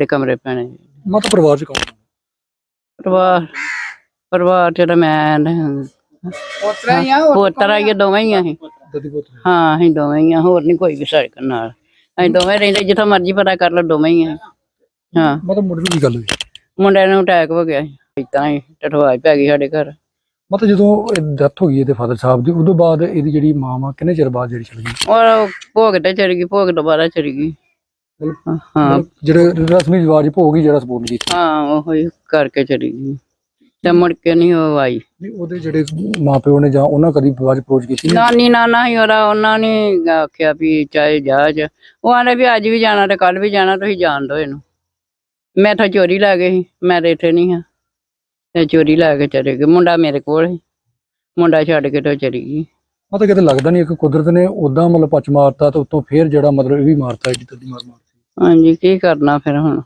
ਤੇ ਕਮਰੇ ਪੈਣੇ। ਮਤ ਪਰਿਵਾਰ ਚ ਕੌਣ ਪਰਿਵਾਰ ਪਰਿਵਾਰ ਚ ਤਾਂ ਮੈਂ ਉਤਰਾ ਹੀ ਆ ਪੋਤਰਾ ਹੀ ਆ, ਦੋਵੇਂ ਹੀ ਆ ਅਸੀਂ। ਦਦੀ ਪੁੱਤ ਹਾਂ ਅਸੀਂ ਦੋਵੇਂ ਹੀ ਆ ਹੋਰ ਨਹੀਂ ਕੋਈ ਵੀ ਸਾਡੇ ਨਾਲ। ਅਸੀਂ ਦੋਵੇਂ ਰਹਿੰਦੇ ਜਿੱਥੋਂ ਮਰਜ਼ੀ ਪਤਾ ਕਰ ਲਓ ਦੋਵੇਂ ਹੀ ਆ। ਹਾਂ। ਮਤਲਬ ਮੁੰਡੇ ਨੂੰ ਕੀ ਗੱਲ ਹੋਈ। ਮੁੰਡੇ ਨੂੰ ਅਟੈਕ ਹੋ ਗਿਆ। ਸੀ ਤਾਂ ਹੀ ਟਠਵਾਈ ਪੈ ਗਈ ਸਾਡੇ ਘਰ। ਮਤਲਬ ਜਦੋਂ ਡੈਥ ਹੋ ਗਈ ਇਹਦੇ ਫਾਦਰ ਸਾਹਿਬ ਦੀ ਉਦੋਂ ਬਾਅਦ ਇਹਦੀ ਜਿਹੜੀ ਮਾਂ ਵਾ ਕਿੰਨੇ ਚਿਰ ਬਾਅਦ ਜਿਹੜੀ ਚਲ ਗਈ? ਔਰ ਭੋਗ ਤੇ ਚੜ ਗਈ ਭੋਗ ਦੁਬਾਰਾ ਚੜ ਗਈ। ਹਾਂ। ਜਿਹੜੇ ਰਸਮੀ ਰਿਵਾਜ ਭੋਗ ਹੀ ਜਿਹੜਾ ਸਪੋਰਟ ਕੀਤਾ। ਹਾਂ ਉਹ ਹੀ ਕਰਕੇ ਚੜੀ ਗਈ। ਤੇ ਮੁੜ ਕੇ ਨਹੀਂ ਉਹ ਆਈ। ਨਹੀਂ ਉਹਦੇ ਜਿਹੜੇ ਮਾਪਿਓ ਨੇ ਜਾਂ ਉਹਨਾਂ ਕਦੀ ਬਾਅਦ ਅਪਰੋਚ ਕੀਤੀ ਨਹੀਂ? ਨਾਨੀ ਨਾਨਾ ਹੀ ਉਹਦਾ ਉਹਨਾਂ ਨੇ ਆਖਿਆ ਵੀ ਚਾਹੇ ਜਾ ਜਾ। ਉਹ ਆਂਦੇ ਵੀ ਅੱਜ ਵੀ ਜਾਣਾ ਤੇ ਕੱਲ ਵੀ ਜਾਣਾ ਤੁਸੀਂ ਜਾਣ ਦਿਓ ਇਹਨੂੰ। ਮੈਂ ਤਾਂ ਚੋਰੀ ਲੈ ਗਈ ਸੀ ਮੈਂ ਤੇ ਇੱਥੇ ਨਹੀਂ ਹਾਂ। ਤੇ ਚੋਰੀ ਲੈ ਕੇ ਚਲੇ ਗਏ। ਮੁੰਡਾ ਮੇਰੇ ਕੋਲ ਸੀ। ਮੁੰਡਾ ਛੱਡ ਕੇ ਤੇ ਚਲੀ ਗਈ। ਮਤਲਬ ਕਿਤੇ ਲੱਗਦਾ ਨਹੀਂ ਕਿ ਕੁਦਰਤ ਨੇ ਉਦਾਂ ਮਤਲਬ ਪੱਚ ਮਾਰਤਾ ਤੇ ਉੱਤੋਂ ਫੇਰ ਜਿਹੜਾ ਮਤਲਬ ਇਹ ਵੀ ਮਾਰਤਾ ਜਿੱਦਾਂ ਦੀ ਮਾਰ ਮਾਰਤੀ ਹਾਂਜੀ ਕੀ ਕਰਨਾ ਫਿਰ ਹੁਣ?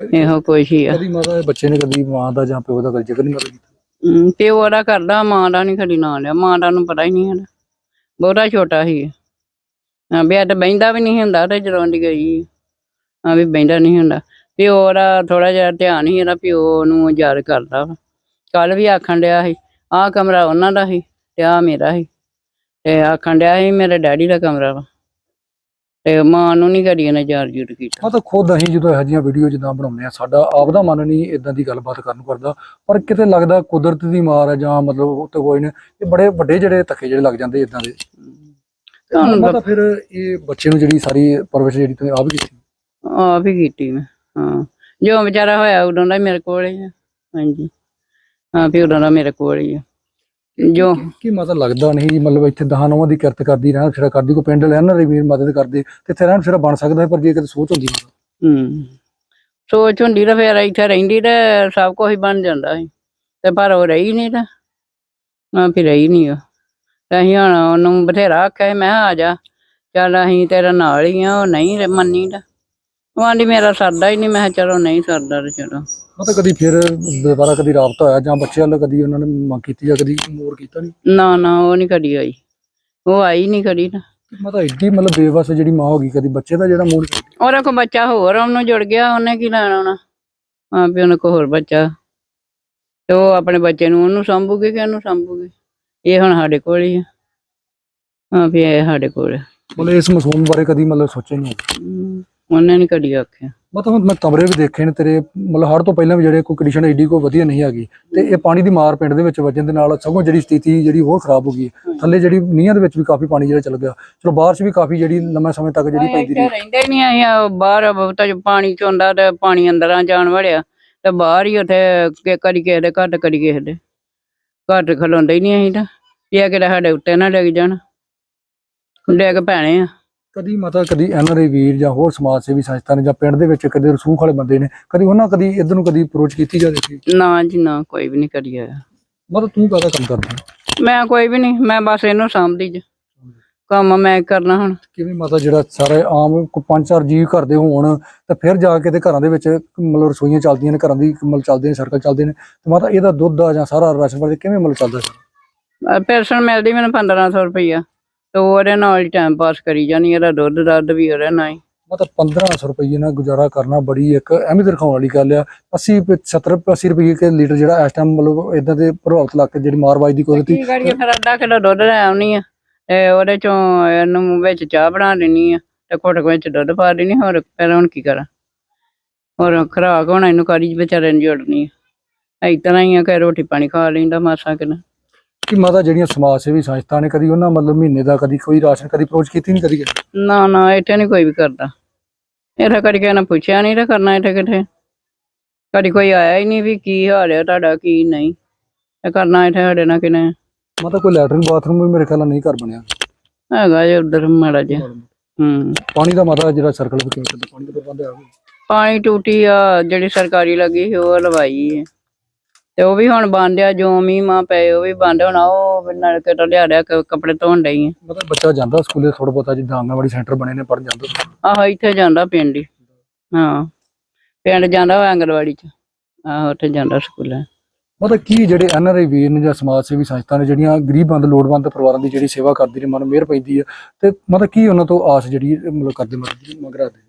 ਇਹੋ ਕੁਛ ਹੀ ਆ। ਕਦੀ ਮਾਤਾ ਦੇ ਬੱਚੇ ਨੇ ਕਦੀ ਮਾਂ ਦਾ ਜਾਂ ਪਿਓ ਦਾ ਕਦੀ ਜ਼ਿਕਰ ਨਹੀਂ ਕੀਤਾ? ਹਮ, ਪਿਓ ਉਹਦਾ ਕਰਦਾ ਮਾਂ ਦਾ ਨਹੀਂ ਖੜੀ ਨਾਂ ਲਿਆ। ਮਾਂ ਦਾ ਨੂੰ ਪਤਾ ਹੀ ਨਹੀਂ ਹੈ ਬਹੁਤਾ ਛੋਟਾ ਸੀ ਹਾਂ ਵੀ ਤੇ ਬਹਿੰਦਾ ਵੀ ਨਹੀਂ ਹੁੰਦਾ ਤੇ ਜਦੋਂ ਦੀ ਗਈ। ਹਾਂ ਵੀ ਬਹਿੰਦਾ ਨਹੀਂ ਹੁੰਦਾ। ਪਿਓ ਦਾ ਥੋੜਾ ਜਿਹਾ ਧਿਆਨ ਹੀ ਇਹਦਾ ਪਿਓ ਨੂੰ ਯਾਦ ਕਰਦਾ ਕੱਲ ਵੀ ਆਖਣ ਡਿਆ ਸੀ ਆਹ ਕਮਰਾ ਉਹਨਾਂ ਦਾ ਸੀ ਤੇ ਆਹ ਮੇਰਾ ਸੀ। ਤੇ ਆਖਣ ਡਿਆ ਸੀ ਮੇਰੇ ਡੈਡੀ ਦਾ ਕਮਰਾ ਵਾ। ਤੇ ਮਾਂ ਨੂੰ ਨਹੀਂ ਕਦੀ ਇਹਨੇ ਯਾਦ ਜੁਦ ਕੀਤਾ। ਮੈਂ ਤਾਂ ਖੁਦ ਅਸੀਂ ਜਦੋਂ ਇਹੋ ਜਿਹੀਆਂ ਵੀਡੀਓ ਜਿੱਦਾਂ ਬਣਾਉਂਦੇ ਆ ਸਾਡਾ ਆਪ ਦਾ ਮਨ ਨਹੀਂ ਇਦਾਂ ਦੀ ਗੱਲਬਾਤ ਕਰਨ ਨੂੰ ਕਰਦਾ ਪਰ ਕਿਤੇ ਲੱਗਦਾ ਕੁਦਰਤ ਦੀ ਮਾਰ ਹੈ ਜਾਂ ਮਤਲਬ ਉੱਤੇ ਕੋਈ ਨੇ ਇਹ ਬੜੇ ਵੱਡੇ ਜਿਹੜੇ ਧੱਕੇ ਜਿਹੜੇ ਲੱਗ ਜਾਂਦੇ ਇਦਾਂ ਦੇ। ਤੁਹਾਨੂੰ ਤਾਂ ਫਿਰ ਇਹ ਬੱਚੇ ਨੂੰ ਜਿਹੜੀ ਸਾਰੀ ਪਰਵਰਿਸ਼ ਜਿਹੜੀ ਤੁਸੀਂ ਆਪ ਕੀਤੀ। ਆਪ ਹੀ ਕੀਤੀ ਮੈਂ ਹਾਂ। ਜੋ ਵਿਚਾਰਾ ਹੋਇਆ ਉਦੋਂ ਦਾ ਮੇਰੇ ਕੋਲ ਹੀ ਆ ਹਾਂਜੀ। ਹਾਂ ਵੀ ਉਦੋਂ ਦਾ ਮੇਰੇ ਕੋਲ ਹੀ ਆ। ਜੋ ਕੀ ਮਤਲਬ ਲੱਗਦਾ ਨਹੀਂ ਜੀ? ਮਤਲਬ ਇੱਥੇ ਦਹਾਂ ਨੌਵਾਂ ਦੀ ਕਿਰਤ ਕਰਦੀ ਰਹਿਣਾ ਫਿਰ ਕਰਦੀ ਕੋ ਪਿੰਡ ਲੈਣ ਨਾ ਰਵੀਰ ਮਦਦ ਕਰਦੇ ਤੇ ਇੱਥੇ ਰਹਿਣ ਫਿਰ ਬਣ ਸਕਦਾ ਪਰ ਜੇ ਕਿਤੇ ਸੋਚ ਹੁੰਦੀ ਹੂੰ। ਸੋਚ ਹੁੰਦੀ ਤਾਂ ਫੇਰ ਇੱਥੇ ਰਹਿੰਦੀ ਤੇ ਸਭ ਕੁਝ ਹੀ ਬਣ ਜਾਂਦਾ ਸੀ। ਤੇ ਪਰ ਉਹ ਰਹੀ ਨਹੀਂ ਤਾਂ ਹਾਂ ਫਿਰ ਰਹੀ ਨਹੀਂ ਉਹ। ਤੇ ਅਸੀਂ ਹੁਣ ਉਹਨੂੰ ਬਥੇਰਾ ਆਖਿਆ ਸੀ, ਮੈਂ ਕਿਹਾ ਆ ਜਾ ਚੱਲ ਅਸੀਂ ਤੇਰੇ ਨਾਲ ਹੀ ਆ ਉਹ ਨਹੀਂ ਰ- ਮੰਨੀ ਤਾਂ। ਉਹ ਆਂਦੀ ਮੇਰਾ ਸਰਦਾ ਹੀ ਨਹੀਂ ਮੈਂ ਕਿਹਾ ਚਲੋ ਨਹੀਂ ਸਰਦਾ ਤੇ ਚਲੋ। ਮਤਲਬ ਕਦੀ ਫਿਰ ਦੁਬਾਰਾ ਕਦੀ ਰਾਬਤਾ ਹੋਇਆ ਜਾਂ ਬੱਚੇ ਵੱਲ ਕਦੀ ਉਹਨਾਂ ਨੇ ਮੰਗ ਕੀਤੀ ਜਾਂ ਕਦੀ ਮੋਰ ਕੀਤਾ ਨਹੀਂ ਨਾ ਨਾ ਉਹ ਨਹੀਂ ਕਦੀ ਆਈ। ਉਹ ਆਈ ਨਹੀਂ ਕਦੀ ਨਾ। ਮਤਲਬ ਇੱਡੀ ਮਤਲਬ ਬੇਵਸ ਜਿਹੜੀ ਮਾਂ ਹੋ ਗਈ ਕਦੀ ਬੱਚੇ ਦਾ ਜਿਹੜਾ ਮੂਡ ਉਹਦਾ ਕੋ ਬੱਚਾ ਹੋਰ ਉਹਨੂੰ ਜੁੜ ਗਿਆ ਉਹਨੇ ਕੀ ਲੈਣਾ ਹੋਣਾ? ਹਾਂ ਵੀ ਉਹਨੇ ਕੋ ਹੋਰ ਬੱਚਾ। ਤੇ ਉਹ ਆਪਣੇ ਬੱਚੇ ਨੂੰ ਉਹਨੂੰ ਸੰਭੂਗੀ ਕਿ ਉਹਨੂੰ ਸੰਭੂਗੀ? ਇਹ ਹੁਣ ਸਾਡੇ ਕੋਲ ਹੀ ਆ। ਹਾਂ ਵੀ ਇਹ ਸਾਡੇ ਕੋਲ ਆ। ਮਤਲਬ ਇਸ ਮਾਸੂਮ ਬਾਰੇ ਕਦੀ ਮਤਲਬ ਸੋਚਿਆ ਨਹੀਂ ਹੋਊ। ਹਮ, ਉਹਨੇ ਨਹੀਂ ਕਦੀ ਆਖਿਆ। ਮਤਲਬ ਮੈਂ ਕਮਰੇ ਵੀ ਦੇਖੇ ਨੇ ਤੇਰੇ ਮਤਲਬ ਹੜ ਤੋਂ ਪਹਿਲਾਂ ਵੀ ਜਿਹੜੇ ਕੋਈ ਕੰਡੀਸ਼ਨ ਐਡੀ ਕੋਈ ਵਧੀਆ ਨਹੀਂ ਹੈਗੀ ਤੇ ਇਹ ਪਾਣੀ ਦੀ ਮਾਰ ਪਿੰਡ ਦੇ ਵਿੱਚ ਵੱਜਣ ਦੇ ਨਾਲ ਸਗੋਂ ਜਿਹੜੀ ਸਥਿਤੀ ਜਿਹੜੀ ਹੋਰ ਖਰਾਬ ਹੋ ਗਈ ਹੈ। ਥੱਲੇ ਜਿਹੜੀ ਨੀਹਾਂ ਦੇ ਵਿੱਚ ਵੀ ਕਾਫੀ ਪਾਣੀ ਜਿਹੜਾ ਚੱਲ ਗਿਆ। ਚਲੋ ਬਾਰਿਸ਼ ਵੀ ਕਾਫੀ ਜਿਹੜੀ ਲੰਮੇ ਸਮੇਂ ਤੱਕ ਜਿਹੜੀ ਪੈਂਦੀ ਰਹੀ। ਰਹਿੰਦੇ ਨਹੀਂ ਆਇਆ ਬਾਹਰ ਬਹੁਤਾ ਜੋ ਪਾਣੀ ਚੋਂਦਾ ਤੇ ਪਾਣੀ ਅੰਦਰਾਂ ਜਾਣ ਵੜਿਆ ਤੇ ਬਾਹਰ ਹੀ ਉੱਥੇ ਕਿ- ਕਦੀ ਕਿਸੇ ਦੇ ਘਰ ਤੇ ਕਦੀ ਕਿਸੇ ਦੇ। ਘਰ ਤੇ ਖਲੋਂਦੇ ਹੀ ਨਹੀਂ ਅਸੀਂ ਤਾਂ। ਇਹ ਕਿਤੇ ਸਾਡੇ ਉੱਤੇ ਨਾ ਡਿੱਗ ਜਾਣ। ਡਿੱਗ ਪੈਣੇ ਆ। ਕਦੀ ਮਾਤਾ ਕਦੀ ਐਨਆਰਆਈ ਵੀਰ ਜਾਂ ਹੋਰ ਸਮਾਜ ਸੇਵੀ ਸੰਸਥਾ ਨੇ ਜਾਂ ਪਿੰਡ ਦੇ ਵਿੱਚ ਕਦੇ ਰਸੂਖ ਵਾਲੇ ਬੰਦੇ ਨੇ ਕਦੀ ਉਹਨਾਂ ਕਦੀ ਇਧਰ ਨੂੰ ਕਦੀ ਅਪਰੋਚ ਕੀਤੀ ਜਾਂਦੀ ਸੀ ਨਾ ਜੀ ਨਾ ਕੋਈ ਵੀ ਨਹੀਂ ਕਰੀ ਆਇਆ ਮਤਲਬ ਤੂੰ ਕਾਹਦਾ ਕੰਮ ਕਰਦੀ ਮੈਂ ਕੋਈ ਵੀ ਨਹੀਂ ਮੈਂ ਬਸ ਇਹਨੂੰ ਸਾਂਭਦੀ ਜ। ਕੰਮ ਮੈਂ ਕਰਨਾ ਹੁਣ। ਕਿਵੇਂ ਮਾਤਾ ਜਿਹੜਾ ਸਾਰੇ ਆਮ ਕੋ ਪੰਜ ਚਾਰ ਜੀਵ ਘਰ ਦੇ ਹੋਣ ਤੇ ਫਿਰ ਜਾ ਕੇ ਤੇ ਘਰਾਂ ਦੇ ਵਿੱਚ ਮਤਲਬ ਰਸੋਈਆਂ ਚੱਲਦੀਆਂ ਨੇ ਘਰਾਂ ਦੀ ਮਤਲਬ ਚੱਲਦੇ ਨੇ ਸਰਕਲ ਚੱਲਦੇ ਨੇ ਤੇ ਮਾਤਾ ਇਹਦਾ ਦੁੱਧ ਦਾ ਜਾਂ ਸਾਰਾ ਰਾਸ਼ਨ ਪਾਣੀ ਕਿਵੇਂ ਮਤਲਬ ਚੱਲਦਾ ਸੀ ਪੈਨਸ਼ਨ ਮਿਲਦੀ ਮੈਨੂੰ 1500 ਰੁਪਈਆ। ਤੇ ਉਹਦੇ ਨਾਲ ਹੀ ਟਾਈਮ ਪਾਸ ਕਰੀ ਜਾਣੀ ਇਹਦਾ ਦੁੱਧ ਦੱਧ ਵੀ ਉਹਦੇ ਨਾਲ ਹੀ। ਮਤਲਬ 1500 ਰੁਪਏ ਨਾਲ ਗੁਜ਼ਾਰਾ ਕਰਨਾ ਬੜੀ ਇੱਕ ਅਹਿਮੀਅਤ ਰਖਾਉਣ ਵਾਲੀ ਗੱਲ ਆ। 80 ਪ- 70 80 ਰੁਪਏ ਕੇ ਲੀਟਰ ਜਿਹੜਾ ਇਸ ਟਾਈਮ ਮਤਲਬ ਇਦਾਂ ਦੇ ਪ੍ਰਭਾਵਿਤ ਲੱਗ ਕੇ ਜਿਹੜੀ ਮਾਰਵਾਈ ਦੀ ਕੁਦਰਤੀ ਕੀ ਕਰੀਏ ਫਿਰ ਅੱਧਾ ਕਿਲੋ ਦੁੱਧ ਲੈ ਆਉਣੀ ਆ ਤੇ ਉਹਦੇ ਚੋਂ ਇਹਨੂੰ ਵਿੱਚ ਚਾਹ ਬਣਾ ਲੈਣੀ ਆ ਤੇ ਘੁੱਟ ਵਿੱਚ ਦੁੱਧ ਪਾ ਦੇਣੀ ਹੋਰ ਫਿਰ ਹੁਣ ਕੀ ਕਰਾਂ? ਹੋਰ ਖਰਾਕ ਹੋਣਾ ਇਹਨੂੰ ਕਾਰੀ ਵਿਚਾਰੇ ਨੂੰ ਜੋੜਨੀ ਆ। ਤਰ੍ਹਾਂ ਹੀ ਆ ਕਿ ਰੋਟੀ ਪਾਣੀ ਖਾ ਲੈਂਦਾ ਮਾਸਾ ਕਿਨਾ। ਕਿ ਮਾਤਾ ਜਿਹੜੀਆਂ ਸਮਾਜ ਸੇਵੀ ਸੰਸਥਾ ਨੇ ਕਦੀ ਉਹਨਾਂ ਮਤਲਬ ਮਹੀਨੇ ਦਾ ਕਦੀ ਕੋਈ ਰਾਸ਼ਨ ਕਦੀ ਅਪਰੋਚ ਕੀਤੀ ਨਹੀਂ ਕਦੀ ਨਾ ਨਾ ਇੱਥੇ ਨਹੀਂ ਕੋਈ ਵੀ ਕਰਦਾ। ਇੱਥੇ ਕਦੀ ਕਿਸੇ ਨੇ ਪੁੱਛਿਆ ਨਹੀਂ ਤੇ ਕਰਨਾ ਇੱਥੇ ਕਿੱਥੇ ਕਦੀ ਕੋਈ ਆਇਆ ਹੀ ਨਹੀਂ ਵੀ ਕੀ ਹਾਲ ਹੈ ਤੁਹਾਡਾ ਕੀ ਨਹੀਂ। ਤੇ ਕਰਨਾ ਇੱਥੇ ਸਾਡੇ ਨਾਲ ਕਿਨੇ ਮਾਤਾ ਕੋਈ ਲੈਟਰਿਨ ਬਾਥਰੂਮ ਵੀ ਮੇਰੇ ਖਿਆਲ ਨਾਲ ਨਹੀਂ ਘਰ ਬਣਿਆ? ਹੈਗਾ ਜੇ ਉਧਰ ਮਾੜਾ ਜਿਹਾ। ਹੂੰ। ਪਾਣੀ ਦਾ ਮਾਤਾ ਜਿਹੜਾ ਸਰਕਲ ਕਿਵੇਂ ਚੱਲਦਾ ਪਾਣੀ ਦਾ ਪ੍ਰਬੰਧ ਹੈ। ਪਾਣੀ ਟੂਟੀ ਆ ਜਿਹੜੀ ਸਰਕਾਰੀ ਲੱਗੀ ਸੀ ਉਹ ਲਵਾਈ ਹੈ। ਤੇ ਉਹ ਵੀ ਹੁਣ ਬੰਦ ਆ ਜੋ ਮੀਂਹ ਮਾਂ ਪਏ ਉਹ ਵੀ ਬੰਦ ਹੋਣਾ ਉਹ ਨਲਕੇ ਤੋਂ ਲਿਆ ਕੇ ਕੱਪੜੇ ਧੋਣ ਡਈ ਆ। ਮਤਲਬ ਬੱਚਾ ਜਾਂਦਾ ਸਕੂਲੇ ਥੋੜਾ ਬਹੁਤਾ ਜਿੱਦਾਂ ਆਂਗਣਵਾੜੀ ਸੈਂਟਰ ਬਣੇ ਨੇ ਪੜਨ ਜਾਂਦਾ ਆਹੋ ਇੱਥੇ ਜਾਂਦਾ ਪਿੰਡ ਹੀ। ਹਾਂ ਪਿੰਡ ਜਾਂਦਾ ਉਹ ਆਂਗਣਵਾੜੀ ਚ। ਆਹੋ ਉੱਥੇ ਜਾਂਦਾ ਸਕੂਲੇ। ਮਤਲਬ ਕੀ ਜਿਹੜੇ ਐਨਆਰਆਈ ਵੀਰ ਨੇ ਜਾਂ ਸਮਾਜ ਸੇਵੀ ਸੰਸਥਾ ਨੇ ਜਿਹੜੀਆਂ ਗਰੀਬੰਦ ਲੋੜਵੰਦ ਪਰਿਵਾਰਾਂ ਦੀ ਜਿਹੜੀ ਸੇਵਾ ਕਰਦੀ ਨੇ ਮਨ ਮਿਹਰ ਪੈਂਦੀ ਹੈ ਤੇ ਮਤਲਬ ਕੀ ਉਹਨਾਂ ਤੋਂ ਆਸ ਜਿਹੜੀ ਮਤਲਬ ਕਰਦੇ ਮਤਲਬ ਮਗਰਾ ਦੇ?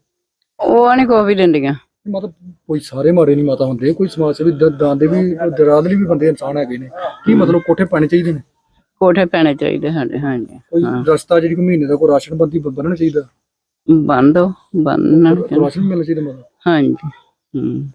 ਉਹ ਨਹੀਂ ਕੋਈ ਵੀ ਦਿੰਦੀਆਂ। ਮਤਲਬ ਕੋਈ ਸਾਰੇ ਮਾੜੇ ਨਹੀਂ ਮਾਤਾ ਹੁੰਦੇ ਕੋਈ ਸਮਾਜ ਸੇਵੀ ਦ- ਦਾਨ ਦੇ ਵੀ ਦਰਾਦਲੀ ਵੀ ਬੰਦੇ ਇਨਸਾਨ ਹੈਗੇ ਨੇ। ਕੀ ਮਤਲਬ ਕੋਠੇ ਪਾਣੇ ਚਾਹੀਦੇ ਨੇ? ਕੋਠੇ ਪੈਣੇ ਚਾਹੀਦੇ ਸਾਡੇ ਹਾਂਜੀ ਕੋਈ ਰਸਤਾ ਜਿਹੜੀ ਕੋਈ ਮਹੀਨੇ ਦਾ ਕੋਈ ਰਾਸ਼ਨ ਬੰਦੀ ਬੰਨਣਾ ਚਾਹੀਦਾ? ਬੰਦੋ ਬੰਨ ਕੋਈ ਰਾਸ਼ਨ ਮਿਲਣਾ ਚਾਹੀਦਾ ਮਤਲਬ ਹਾਂਜੀ। ਹੂੰ।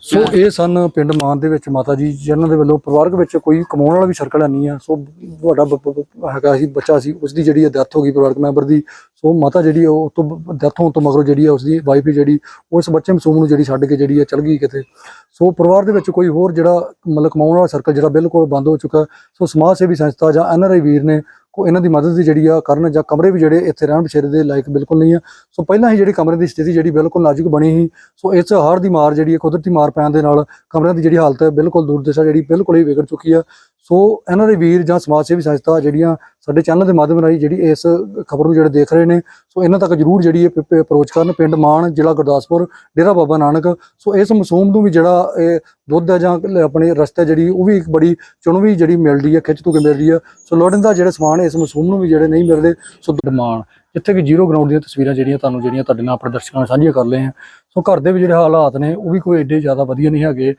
ਸੋ ਇਹ ਸਨ ਪਿੰਡ ਮਾਨ ਦੇ ਵਿੱਚ ਮਾਤਾ ਜੀ ਜਿਨ੍ਹਾਂ ਦੇ ਵੱਲੋਂ ਪਰਿਵਾਰਕ ਵਿੱਚ ਕੋਈ ਕਮਾਉਣ ਵਾਲਾ ਵੀ ਸਰਕਲ ਨਹੀਂ ਆ। ਸੋ ਵੱਡਾ ਬ- ਬ- ਬ- ਹੈਗਾ ਸੀ ਬੱਚਾ ਸੀ ਉਸ ਦੀ ਜਿਹੜੀ ਡੈਥ ਹੋ ਗਈ ਪਰਿਵਾਰਕ ਮੈਂਬਰ ਦੀ। ਸੋ ਮਾਤਾ ਜਿਹੜੀ ਆ ਉਹ ਤੋਂ ਡੈਥ ਹੋਣ ਤੋਂ ਮਗਰੋਂ ਜਿਹੜੀ ਆ ਉਸ ਦੀ ਵਾਈਫ ਜਿਹੜੀ ਉਸ ਬੱਚੇ ਮਾਸੂਮ ਨੂੰ ਜਿਹੜੀ ਛੱਡ ਕੇ ਜਿਹੜੀ ਆ ਚਲ ਗਈ ਕਿਤੇ। ਸੋ ਪਰਿਵਾਰ ਦੇ ਵਿੱਚ ਕੋਈ ਹੋਰ ਜਿਹੜਾ ਮਤਲਬ ਕਮਾਉਣ ਵਾਲਾ ਸਰਕਲ ਜਿਹੜਾ ਬਿਲਕੁਲ ਬੰਦ ਹੋ ਚੁੱਕਾ। ਸੋ ਸਮਾਜ ਸੇਵੀ ਸੰਸਥਾ ਜਾਂ ਐਨਆਰਆਈ ਵੀਰ ਨੇ ਕੋ ਇਹਨਾਂ ਦੀ ਮਦਦ ਦੀ ਜਿਹੜੀ ਆ ਕਰਨ ਜਾਂ ਕਮਰੇ ਵੀ ਜਿਹੜੇ ਇੱਥੇ ਰਹਿਣ ਬਸੇਰੇ ਦੇ ਲਾਇਕ ਬਿਲਕੁਲ ਨਹੀਂ ਆ। ਸੋ ਪਹਿਲਾਂ ਹੀ ਜਿਹੜੀ ਕਮਰੇ ਦੀ ਸਥਿਤੀ ਜਿਹੜੀ ਬਿਲਕੁਲ ਨਾਜ਼ੁਕ ਬਣੀ ਸੀ। ਸੋ ਇਸ ਹੜ੍ਹ ਦੀ ਮਾਰ ਜਿਹੜੀ ਹੈ ਕੁਦਰਤੀ ਮਾਰ ਪੈਣ ਦੇ ਨਾਲ ਕਮਰਿਆਂ ਦੀ ਜਿਹੜੀ ਹਾਲਤ ਹੈ ਬਿਲਕੁਲ ਦੁਰਦਸ਼ਾ ਜਿਹੜੀ ਬਿਲਕੁਲ ਹੀ ਵਿਗੜ ਚੁੱਕੀ ਆ। ਸੋ ਇਹਨਾਂ ਦੇ ਵੀਰ ਜਾਂ ਸਮਾਜ ਸੇਵੀ ਸੰਸਥਾ ਜਿਹੜੀਆਂ ਸਾਡੇ ਚੈਨਲ ਦੇ ਮਾਧਿਅਮ ਰਾਹੀਂ ਜਿਹੜੀ ਇਸ ਖਬਰ ਨੂੰ ਜਿਹੜੇ ਦੇਖ ਰਹੇ ਨੇ, ਸੋ ਇਹਨਾਂ ਤੱਕ ਜਰੂਰ ਜਿਹੜੀ ਇਹ ਅਪਰੋਚ ਕਰਨ। ਪਿੰਡ ਮਾਨ ਜ਼ਿਲ੍ਹਾ ਗੁਰਦਾਸਪੁਰ, ਡੇਰਾ ਬਾਬਾ ਨਾਨਕ। ਸੋ ਇਸ ਮਸੂਮ ਨੂੰ ਵੀ ਜਿਹੜਾ ਇਹ ਦੁੱਧ ਹੈ ਜਾਂ ਲ- ਆਪਣੇ ਰਸਤੇ ਜਿਹੜੀ, ਉਹ ਵੀ ਇੱਕ ਬੜੀ ਚੁਣਵੀ ਜਿਹੜੀ ਮਿਲਦੀ ਹੈ, ਖਿੱਚ ਤੂ ਕੇ ਮਿਲਦੀ ਹੈ। ਸੋ ਲੋੜੀਂਦਾ ਜਿਹੜੇ ਸਮਾਨ ਇਸ ਮਸੂਮ ਨੂੰ ਵੀ ਜਿਹੜੇ ਨਹੀਂ ਮਿਲਦੇ, ਸੋ ਮਾਨ ਜਿੱਥੇ ਕਿ ਜ਼ੀਰੋ ਗਰਾਊਂਡ ਦੀਆਂ ਤਸਵੀਰਾਂ ਜਿਹੜੀਆਂ ਤੁਹਾਨੂੰ ਜਿਹੜੀਆਂ ਤੁਹਾਡੇ ਨਾਲ ਆਪਣੇ ਦਰਸ਼ਕਾਂ ਨਾਲ ਸਾਂਝੀਆਂ ਕਰ ਲਏ ਹਾਂ। ਸੋ ਘਰ ਦੇ ਵੀ ਜਿਹੜੇ ਹਾਲਾਤ ਨੇ, ਉਹ ਵੀ ਕੋਈ ਏਡੇ ਜ਼ਿਆਦਾ ਵਧੀਆ ਨਹੀਂ ਹੈਗੇ।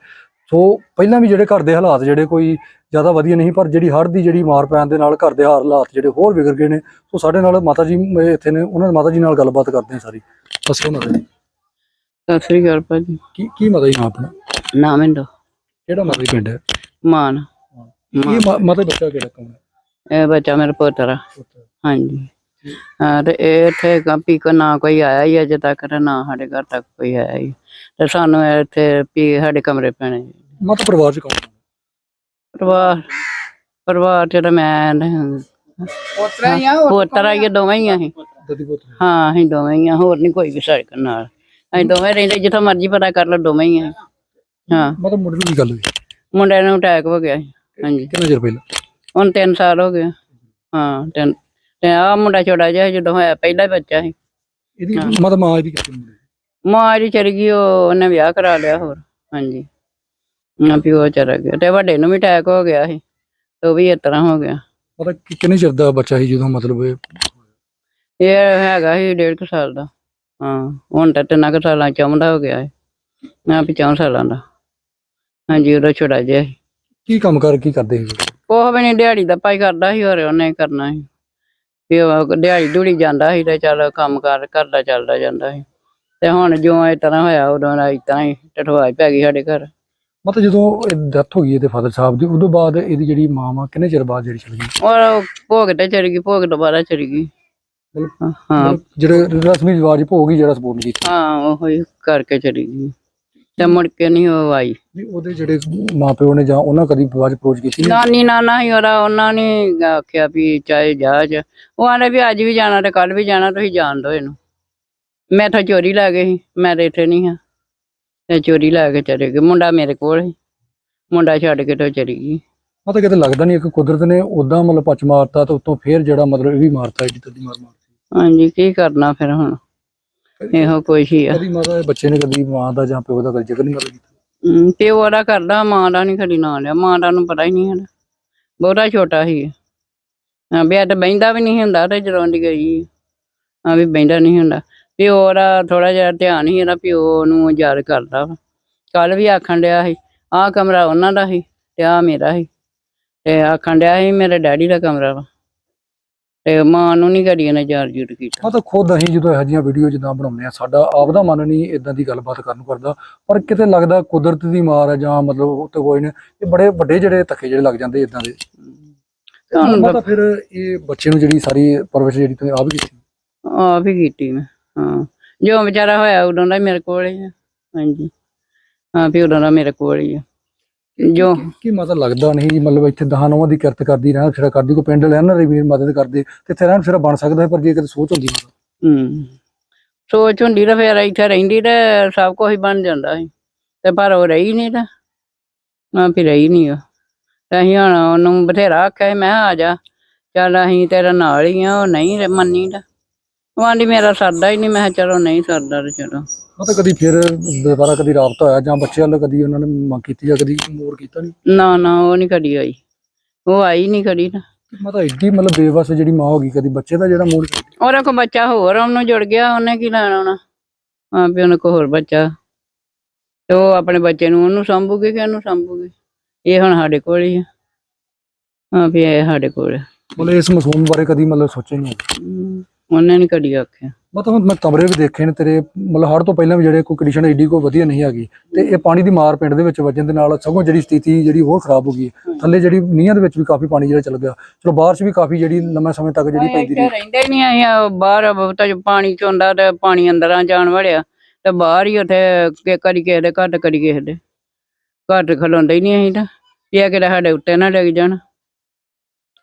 ਸੋ ਪਹਿਲਾਂ ਵੀ ਜਿਹੜੇ ਘਰ ਦੇ ਹਾਲਾਤ ਜਿਹੜੇ ਕੋਈ ਜ਼ਿਆਦਾ ਵਧੀਆ ਨਹੀਂ ਪਰ ਜਿਹੜੀ ਹੜ੍ਹ ਦੀ ਜਿਹੜੀ ਮਾਰ ਪੈਣ ਦੇ ਨਾਲ ਘਰ ਦੇ ਹਾਲਾਤ ਜਿਹੜੇ ਹੋਰ ਵਿਗੜ ਗਏ ਨੇ ਸੋ ਸਾਡੇ ਨਾਲ ਮਾਤਾ ਜੀ ਇੱਥੇ ਨੇ ਉਹਨਾਂ ਦੇ ਮਾਤਾ ਜੀ ਨਾਲ ਗੱਲਬਾਤ ਕਰਦੇ ਹਾਂ ਸਾਰੀ। ਦੱਸੋ ਮਾਤਾ ਜੀ। ਸਤਿ ਸ੍ਰੀ ਅਕਾਲ ਭਾਜੀ। ਕੀ ਕੀ ਮਾਤਾ ਜੀ ਨਾਮ ਆਪਣਾ? ਨਾ ਮਿੰਦੋ ਕਿਹੜਾ ਮਾਤਾ ਜੀ ਪਿੰਡ ਹੈ? ਮਾਨ। ਮਾ- ਮਾਤਾ ਬੱਚਾ ਕਿਹੜਾ ਕੌਣ ਹੈ? ਇਹ ਬੱਚਾ ਮੇਰਾ ਪੋਤਰਾ ਹਾਂਜੀ। ਤੇ ਇਹ ਇੱਥੇ ਕੰਪੀ ਕੋ ਨਾ ਕੋਈ ਆਇਆ ਹੀ ਅਜੇ ਤੱਕ ਨਾ ਸਾਡੇ ਘਰ ਤੱਕ ਕੋਈ ਆਇਆ ਹੀ। ਤੇ ਸਾਨੂੰ ਇੱਥੇ ਵੀ ਸਾਡੇ ਕਮਰੇ ਪੈਣੇ। ਮਾਤਾ ਪਰਿਵਾਰ ਚ ਕੌਣ? ਪਰਿਵਾਰ ਪਰਿਵਾਰ ਚ ਤਾਂ ਮੈਂ ਉਤਰਾ ਹੀ ਆ ਪੋਤਰਾ ਹੀ ਆ, ਦੋਵੇਂ ਹੀ ਆ ਅਸੀਂ। ਦਾਦੀ ਹਾਂ ਅਸੀਂ ਦੋਵੇਂ ਹੀ ਆ ਹੋਰ ਨਹੀਂ ਕੋਈ ਵੀ ਸਾਡੇ ਕੋਲ ਨਾਲ। ਅਸੀਂ ਦੋਵੇਂ ਰਹਿੰਦੇ ਜਿੱਥੋਂ ਮਰਜ਼ੀ ਪਤਾ ਕਰ ਲਓ ਦੋਵੇਂ ਹੀ ਆ। ਹਾਂ। ਮਾਤਾ ਮੁੰਡੇ ਨੂੰ ਕੀ ਗੱਲ ਹੋਈ? ਮੁੰਡੇ ਨੂੰ ਅਟੈਕ ਹੋ ਗਿਆ ਸੀ। ਹਾਂਜੀ। ਕਿੰਨਾ ਚਿਰ ਪਹਿਲਾਂ? ਹੁਣ 3 ਸਾਲ ਹੋ ਗਏ। ਹਾਂ ਤਿੰਨ ਤੇ ਆ ਮੁੰਡਾ ਛੋਟਾ ਜਿਹਾ ਸੀ ਜਦੋਂ ਹੋਇਆ ਪਹਿਲਾ ਹੀ ਬੱਚਾ ਸੀ। ਇਹਦੀ ਮਾਤਾ ਮਾਂ ਇਹਦੀ ਕਿੱਥੇ ਮੁੰਡੇ ਦੀ? ਮਾਂ ਜੀ ਚਲੀ ਗਈ ਉਹ ਉਹਨੇ ਵਿਆਹ ਕਰਾ ਲਿਆ ਹੋਰ ਹਾਂਜੀ। ਨਾ ਪਿਓ ਚਲਾ ਗਿਆ ਤੇ ਵੱਡੇ ਨੂੰ ਵੀ ਅਟੈਕ ਹੋ ਗਿਆ ਸੀ ਤੇ ਉਹ ਵੀ ਇਸ ਤਰ੍ਹਾਂ ਹੋ ਗਿਆ। ਮਾਤਾ ਕਿ- ਕਿੰਨੇ ਚਿਰ ਦਾ ਬੱਚਾ ਸੀ ਜਦੋਂ ਮਤਲਬ ਇਹ ਇਹ ਹੈਗਾ ਸੀ ਡੇਢ ਕੁ ਸਾਲ ਦਾ ਹਾਂ ਹੁਣ ਤਾਂ ਤਿੰਨਾਂ ਕੁ ਸਾਲਾਂ ਚ ਆਉਂਦਾ ਹੋ ਗਿਆ ਹੈ ਨਾ ਵੀ ਚੌਂ ਸਾਲਾਂ ਦਾ। ਹਾਂਜੀ ਉਹਦਾ ਛੋਟਾ ਜਿਹਾ ਸੀ। ਕੀ ਕੰਮ ਕਰ ਕੀ ਕਰਦੇ ਸੀ? ਉਹ ਵੀ ਨਹੀਂ ਦਿਹਾੜੀ ਦਾ ਪਾਈ ਕਰਦਾ ਸੀ ਹੋਰ ਉਹਨੇ ਕਰਨਾ ਸੀ। ਵੀ ਉਹ ਦਿਹਾੜੀ ਦੂੜੀ ਜਾਂਦਾ ਸੀ ਤੇ ਚੱਲ ਕੰਮ ਕਾਰ ਕਰਦਾ ਚੱਲਦਾ ਜਾਂਦਾ ਸੀ। ਤੇ ਹੁਣ ਜਿਉਂ ਇਸ ਤਰ੍ਹਾਂ ਹੋਇਆ ਉਦੋਂ ਦਾ ਇਸ ਤਰ੍ਹਾਂ ਹੀ ਟਠਵਾਈ ਪੈ ਗਈ ਸਾਡੇ ਘਰ। ਮਤਲਬ ਜਦੋਂ ਡੈਥ ਹੋ ਗਈ ਇਹਦੇ ਫਾਦਰ ਸਾਹਿਬ ਦੀ ਉਦੋਂ ਬਾਅਦ ਇਹਦੀ ਜਿਹੜੀ ਮਾਂ ਵਾ ਕਿੰਨੇ ਚਿਰ ਬਾਅਦ ਜਿਹੜੀ ਚਲੀ ਗਈ? ਔਰ ਭੋਗ ਤੇ ਚਲੀ ਗਈ ਭੋਗ ਦੁਬਾਰਾ ਚਲੀ ਗਈ। ਹਾਂ। ਜਿਹੜੇ ਰਸਮੀ ਰਿਵਾਜ ਭੋਗ ਹੀ ਜਿਹੜਾ ਸਪੋਰਟ ਕੀਤਾ। ਹਾਂ ਉਹ ਹੀ ਕਰਕੇ ਚਲੀ ਗਈ। ਤੇ ਮੁੜ ਕੇ ਨਹੀਂ ਉਹ ਆਈ। ਵੀ ਉਹਦੇ ਜਿਹੜੇ ਮਾਪਿਓ ਨੇ ਜਾਂ ਉਹਨਾਂ ਕਦੀ ਬਾਅਦ ਅਪਰੋਚ ਕੀਤੀ ਨਹੀਂ? ਨਾਨੀ ਨਾਨਾ ਹੀ ਉਹਦਾ ਉਹਨਾਂ ਨੇ ਆਖਿਆ ਵੀ ਚਾਹੇ ਜਾ ਉਹ ਆਂਦੇ ਵੀ ਅੱਜ ਵੀ ਜਾਣਾ ਤੇ ਕੱਲ ਵੀ ਜਾਣਾ ਤੁਸੀਂ ਜਾਣ ਦਿਓ ਇਹਨੂੰ। ਮੈਂ ਤਾਂ ਚੋਰੀ ਲੈ ਗਈ ਸੀ ਮੈਂ ਤੇ ਇੱਥੇ ਨਹੀਂ ਹਾਂ। ਤੇ ਚੋਰੀ ਲੈ ਕੇ ਚਲੇ ਗਏ। ਮੁੰਡਾ ਮੇਰੇ ਕੋਲ ਸੀ। ਮੁੰਡਾ ਛੱਡ ਕੇ ਤੇ ਉਹ ਚਲੀ ਗਈ। ਮਤਲਬ ਕਿਤੇ ਲੱਗਦਾ ਨਹੀਂ ਕਿ ਕੁਦਰਤ ਨੇ ਉਦਾਂ ਮਤਲਬ ਪੱਚ ਮਾਰਤਾ ਤੇ ਉੱਤੋਂ ਫੇਰ ਜਿਹੜਾ ਮਤਲਬ ਇਹ ਵੀ ਮਾਰਤਾ ਏਡੀ ਤੱਦੀ ਮਾਰ ਮਾਰਤੀ। ਹਾਂਜੀ ਕੀ ਕਰਨਾ ਫਿਰ ਹੁਣ? ਇਹੋ ਕੁਛ ਹੀ ਆ। ਕਦੀ ਮਾਤਾ ਦੇ ਬੱਚੇ ਨੇ ਕਦੀ ਮਾਂ ਦਾ ਜਾਂ ਪਿਓ ਦਾ ਕਦੀ ਜ਼ਿਕਰ ਨਹੀਂ ਕੀਤਾ? ਹਮ, ਪਿਓ ਉਹਦਾ ਕਰਦਾ ਮਾਂ ਦਾ ਨਹੀਂ ਖੜੀ ਨਾਂ ਲਿਆ। ਮਾਂ ਦਾ ਨੂੰ ਪਤਾ ਹੀ ਨਹੀਂ ਹੈ ਬਹੁਤਾ ਛੋਟਾ ਸੀ ਹਾਂ ਵੀ ਤਾਂ ਬਹਿੰਦਾ ਵੀ ਨਹੀਂ ਹੁੰਦਾ ਤੇ ਜਦੋਂ ਦੀ ਗਈ। ਹਾਂ ਵੀ ਬਹਿੰਦਾ ਨਹੀਂ ਹੁੰਦਾ। ਪਿਓ ਦਾ ਥੋੜਾ ਜਿਹਾ ਧਿਆਨ ਹੀ ਇਹਦਾ ਪਿਓ ਨੂੰ ਯਾਦ ਕਰਦਾ ਵਾ। ਕੱਲ ਵੀ ਆਖਣ ਡਿਆ ਸੀ ਆਹ ਕਮਰਾ ਉਹਨਾਂ ਦਾ ਸੀ ਤੇ ਆਹ ਮੇਰਾ ਸੀ। ਤੇ ਆਖਣ ਡਿਆ ਸੀ ਮੇਰੇ ਡੈਡੀ ਦਾ ਕਮਰਾ ਵਾ। ਤੇ ਮਾਂ ਨੂੰ ਨਹੀਂ ਕਦੀ ਇਹਨੇ ਯਾਦ ਜੂਦ ਕੀਤਾ। ਤਾਂ ਖੁਦ ਅਸੀਂ ਜਦੋਂ ਇਹੋ ਜਿਹੀਆਂ ਵੀਡੀਓ ਜਿੱਦਾਂ ਬਣਾਉਂਦੇ ਆ ਸਾਡਾ ਆਪਦਾ ਮਨ ਨਹੀਂ ਇਦਾਂ ਦੀ ਗੱਲਬਾਤ ਕਰਨ ਨੂੰ ਕਰਦਾ। ਪਰ ਕਿਤੇ ਲੱਗਦਾ ਕੁਦਰਤ ਦੀ ਮਾਰ ਹੈ ਜਾਂ ਮਤਲਬ ਉਹ ਤੇ ਕੋਈ ਨੇ ਇਹ ਬੜੇ ਵੱਡੇ ਜਿਹੜੇ ਧੱਕੇ ਜਿਹੜੇ ਲੱਗ ਜਾਂਦੇ ਇਦਾਂ ਦੇ। ਤਾਂ ਫਿਰ ਇਹ ਬੱਚੇ ਨੂੰ ਜਿਹੜੀ ਸਾਰੀ ਪਰਵਰਿਸ਼ ਜਿਹੜੀ ਤੁਸੀਂ ਆਪ ਹੀ ਕੀਤੀ। ਆਪ ਹੀ ਕੀਤੀ ਮੈਂ। ਹਾਂ ਜੋ ਵਿਚਾਰਾ ਹੋਇਆ ਉਦੋਂ ਦਾ ਹੀ ਮੇਰੇ ਕੋਲ ਹੀ ਆ। ਹਾਂਜੀ। ਹਾਂ ਵੀ ਉਦੋਂ ਦਾ ਮੇਰੇ ਕੋਲ ਹੀ ਆ। ਜੋ ਕੀ ਮਤਲਬ ਲੱਗਦਾ ਨਹੀਂ ਜੀ ਮਤਲਬ ਇੱਥੇ ਦਹਾਂ ਨੌਵਾਂ ਦੀ ਕਿਰਤ ਕਰਦੀ ਰਹਿਣਾ ਫਿਰ ਕਰਦੀ ਕੋਈ ਪਿੰਡ ਲੈਣ ਰਵੀਰ ਮਦਦ ਕਰਦੇ ਤੇ ਇੱਥੇ ਰਹਿਣ ਫਿਰ ਬਣ ਸਕਦਾ ਪਰ ਜੇ ਕਿਤੇ ਸੋਚ ਹੁੰਦੀ ਮਤਲਬ ਹੂੰ। ਸੋਚ ਹੁੰਦੀ ਤਾਂ ਫੇਰ ਇੱਥੇ ਰਹਿੰਦੀ ਤੇ ਸਭ ਕੁਝ ਬਣ ਜਾਂਦਾ ਸੀ। ਤੇ ਪਰ ਉਹ ਰਹੀ ਨਹੀਂ ਤਾਂ ਨਾ ਵੀ ਰਹੀ ਨਹੀਂ ਉਹ ਤੇ ਅਸੀਂ ਹੁਣ ਉਹਨੂੰ ਬਥੇਰਾ ਆਖਿਆ ਸੀ, ਮੈਂ ਕਿਹਾ ਆ ਜਾ ਚੱਲ ਅਸੀਂ ਤੇਰੇ ਨਾਲ ਹੀ ਆ ਉਹ ਨਹੀਂ ਮੰਨੀ ਤਾਂ। ਉਹ ਆਂਦੀ ਮੇਰਾ ਸਰਦਾ ਹੀ ਨਹੀਂ ਮੈਂ ਕਿਹਾ ਚਲੋ ਨਹੀਂ ਸਰਦਾ ਤੇ ਚਲੋ। ਮਤਲਬ ਕਦੀ ਫਿਰ ਦੁਬਾਰਾ ਕਦੀ ਰਾਬਤਾ ਹੋਇਆ ਜਾਂ ਬੱਚੇ ਵੱਲ ਕਦੀ ਉਹਨਾਂ ਨੇ ਮੰਗ ਕੀਤੀ ਜਾਂ ਕਦੀ ਮੋੜ ਕੀਤਾ ਨਹੀਂ? ਨਾ ਨਾ ਉਹ ਨਹੀਂ ਕਦੀ ਆਈ। ਉਹ ਆਈ ਨਹੀਂ ਕਦੀ ਨਾ ਮਤਲਬ ਐਡੀ ਮਤਲਬ ਬੇਵਸ ਜਿਹੜੀ ਮਾਂ ਹੋ ਗਈ ਕਦੀ ਬੱਚੇ ਦਾ ਜਿਹੜਾ ਮੋੜ ਉਹਦਾ ਕੋ ਬੱਚਾ ਹੋਰ ਉਹਨੂੰ ਜੁੜ ਗਿਆ ਉਹਨੇ ਕੀ ਲੈਣਾ ਹੋਣਾ? ਹਾਂ ਵੀ ਉਹਨੇ ਕੋ ਹੋਰ ਬੱਚਾ। ਤੇ ਉਹ ਆਪਣੇ ਬੱਚੇ ਨੂੰ ਉਹਨੂੰ ਸੰਭੂਗੀ ਕਿ ਇਹਨੂੰ ਸੰਭੂਗੀ? ਇਹ ਹੁਣ ਸਾਡੇ ਕੋਲ ਹੀ ਆ। ਹਾਂ ਵੀ ਇਹ ਸਾਡੇ ਕੋਲ ਆ। ਮਤਲਬ ਇਸ ਮਾਸੂਮ ਬਾਰੇ ਕਦੀ ਮਤਲਬ ਸੋਚਿਆ ਨਹੀਂ। ਹਮ, ਉਹਨੇ ਨਹੀਂ ਕਦੀ ਆਖਿਆ। ਮਤਲਬ ਮੈਂ ਕਮਰੇ ਵੀ ਦੇਖੇ ਨੇ ਤੇਰੇ ਮਤਲਬ ਹੜ ਤੋਂ ਪਹਿਲਾਂ ਵੀ ਜਿਹੜੇ ਕੋਈ ਕੰਡੀਸ਼ਨ ਏਡੀ ਕੋਈ ਵਧੀਆ ਨਹੀਂ ਹੈਗੀ। ਤੇ ਇਹ ਪਾਣੀ ਦੀ ਮਾਰ ਪਿੰਡ ਦੇ ਵਿੱਚ ਵੱਜਣ ਦੇ ਨਾਲ ਸਗੋਂ ਜਿਹੜੀ ਸਥਿਤੀ ਜਿਹੜੀ ਹੋਰ ਖਰਾਬ ਹੋ ਗਈ ਹੈ। ਥੱਲੇ ਜਿਹੜੀ ਨੀਹਾਂ ਦੇ ਵਿੱਚ ਵੀ ਕਾਫੀ ਪਾਣੀ ਜਿਹੜਾ ਚੱਲ ਗਿਆ। ਚਲੋ ਬਾਰਿਸ਼ ਵੀ ਕਾਫੀ ਜਿਹੜੀ ਲੰਮੇ ਸਮੇਂ ਤੱਕ ਜਿਹੜੀ ਪੈਂਦੀ ਰਹੀ। ਰਹਿੰਦੇ ਨਹੀਂ ਉਹ ਬਾਹਰ ਬਹੁਤਾ ਜੋ ਪਾਣੀ ਚੋਂਦਾ ਤੇ ਪਾਣੀ ਅੰਦਰਾਂ ਜਾਣ ਵੜਿਆ। ਤੇ ਬਾਹਰ ਹੀ ਉੱਥੇ ਕਿ ਕਦੀ ਕਿਸੇ ਦੇ ਘਰ ਤੇ ਕਦੀ ਕਿਸੇ ਦੇ। ਘਰ ਤੇ ਖਲੋਂਦੇ ਹੀ ਨਹੀਂ ਅਸੀਂ ਤਾਂ। ਇਹ ਕਿਤੇ ਸਾਡੇ ਉੱਤੇ ਨਾ ਡਿੱਗ ਜਾਣ।